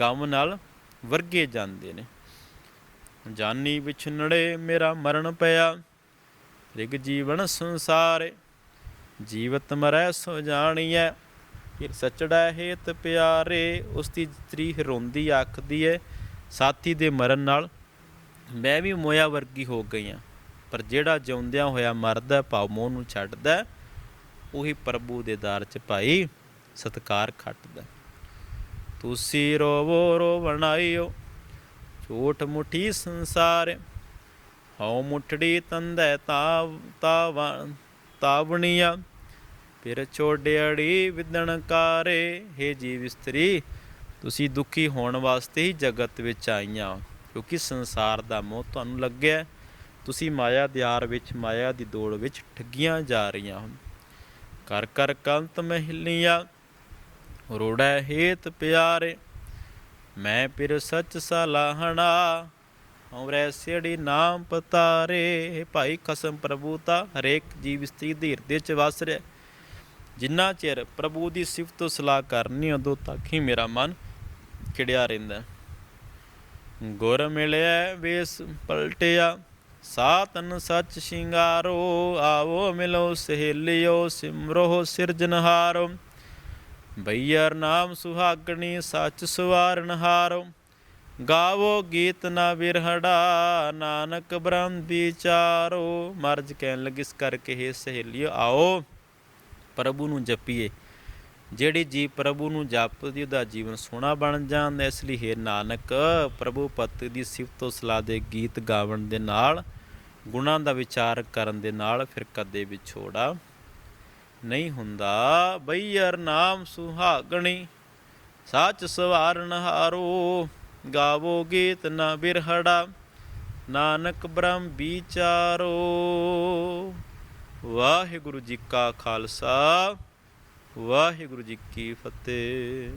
[SPEAKER 1] ਗਮ ਨਾਲ ਵਰਗੇ ਜਾਂਦੇ ਨੇ। ਜਾਨੀ ਵਿਛਨੜੇ ਮੇਰਾ ਮਰਨ ਪਿਆ, ਰਿਗ ਜੀਵਨ ਸੰਸਾਰੇ ਜੀਵਤ ਮਰੈ ਸੋ ਜਾਣੀਐ। ਫਿਰ ਸਚੜਾ ਹੇਤ ਪਿਆਰੇ ਉਸ ਦੀ ਤਰੀ ਰੋਂਦੀ ਆਖਦੀ ਹੈ ਸਾਥੀ ਦੇ ਮਰਨ ਨਾਲ ਮੈਂ ਵੀ ਮੋਇਆ ਵਰਗੀ ਹੋ ਗਈ ਹਾਂ ਪਰ ਜਿਹੜਾ ਜਿਉਂਦਿਆਂ ਹੋਇਆ ਮਰਦਾ, ਭਾਵ ਮੋਹ ਨੂੰ ਛੱਡਦਾ, ਉਹੀ ਪ੍ਰਭੂ ਦੇ ਦਰ ਚ ਭਾਈ ਸਤਕਾਰ ਖੱਟਦਾ। ਤੁਸੀਂ ਰੋਵੋ ਰੋ ਬਣਾਈਓ ਝੂਠ ਮੁਠੀ ਸੰਸਾਰ, ਹਉ ਮੁਠੜੀ ਤੰਦੈ ਤਾਵ ਤਾਵ ਤਾਵਣੀਆ ਫਿਰ ਛੋੜਿਆੜੀ ਵਿਦਣ हे ਜੀਵ ਇਸਤਰੀ, ਤੁਸੀਂ ਦੁਖੀ ਹੋਣ ਵਾਸਤੇ ਹੀ ਜਗਤ ਵਿੱਚ ਆਈਆਂ, ਕਿਉਂਕਿ ਸੰਸਾਰ ਦਾ ਮੋਹ ਤੁਹਾਨੂੰ ਲੱਗਿਆ ਤੁਸੀਂ ਮਾਇਆ ਦੇ ਆਰ ਵਿੱਚ, ਮਾਇਆ ਦੀ ਦੌੜ ਵਿੱਚ ਠੱਗੀਆਂ ਜਾ ਰਹੀਆਂ ਹੋ। ਕਰ ਕਰ ਕੰਤ ਮਹਿਲੀਆਂ, ਰੋੜਾ ਹੇਤ ਪਿਆਰੇ, ਮੈਂ ਫਿਰ ਸੱਚ ਸਲਾਹਣਾ ਹਮਰੇ ਸਿੜੀ ਨਾਮ ਪਤਾਰੇ, ਭਾਈ ਕਸਮ ਪ੍ਰਭੂ ਤਾਂ ਹਰੇਕ ਜੀਵ ਇਸਤਰੀ ਦੇ ਹਿਰਦੇ ਚ ਵਸ ਰਿਹਾ ਜਿੰਨਾ ਚਿਰ ਪ੍ਰਭੂ ਦੀ ਸਿਫਤ ਤੋਂ ਸਲਾਹ ਕਰਨੀ ਉਦੋਂ ਤੱਕ ਹੀ ਮੇਰਾ ਮਨ ਖਿੜਿਆ ਰਹਿੰਦਾ। ਗੁਰ ਮਿਲਿਆ ਵੇਸ ਪਲਟਿਆ, ਸਾਤਨ ਸੱਚ ਸ਼ਿੰਗਾਰੋ, ਆਵੋ ਮਿਲੋ ਸਹੇਲਿਓ ਸਿਮਰੋ ਸਿਰਜਨਹਾਰੋ ਬਈਰ ਨਾਮ ਸੁਹਾਗਣੀ, ਸੱਚ ਸਵਾਰਨਹਾਰੋ ਗਾਵੋ ਗੀਤ ਨਾ ਵਿਰਹੜਾ, ਨਾਨਕ ਬ੍ਰਹਮ ਵਿਚਾਰੋ ਮਰਜ ਕਹਿਣ ਲੱਗੀ, ਇਸ ਕਰਕੇ ਹੈ ਸਹੇਲਿਓ, ਆਓ ਪ੍ਰਭੂ ਨੂੰ ਜਪੀਏ। ਜਿਹੜੀ ਜੀ ਪ੍ਰਭੂ ਨੂੰ ਜਪਦੀ, ਉਹਦਾ ਜੀਵਨ ਸੋਹਣਾ ਬਣ ਜਾਂਦਾ। ਇਸ ਲਈ ਹੈ ਨਾਨਕ, ਪ੍ਰਭੂ ਪਤ ਦੀ ਸਿਫਤ ਤੋਂ ਸਲਾਹ ਦੇ ਗੀਤ ਗਾਵਣ ਦੇ ਨਾਲ, ਗੁਣਾਂ ਦਾ ਵਿਚਾਰ ਕਰਨ ਦੇ ਨਾਲ ਫਿਰ ਕਦੇ ਵਿਛੋੜਾ ਨਹੀਂ ਹੁੰਦਾ। ਬਈਰ ਨਾਮ ਸੁਹਾਗਣੀ, ਸਾਚ ਸਵਾਰਨ ਹਾਰੋ। ਗਾਵੋ ਗੀਤ ਨਾ ਬਿਰਹੜਾ, ਨਾਨਕ ਬ੍ਰਹਮ ਵਿਚਾਰੋ। ਵਾਹਿਗੁਰੂ ਜੀ ਕਾ ਖਾਲਸਾ, ਵਾਹਿਗੁਰੂ ਜੀ ਕੀ ਫਤਿਹ।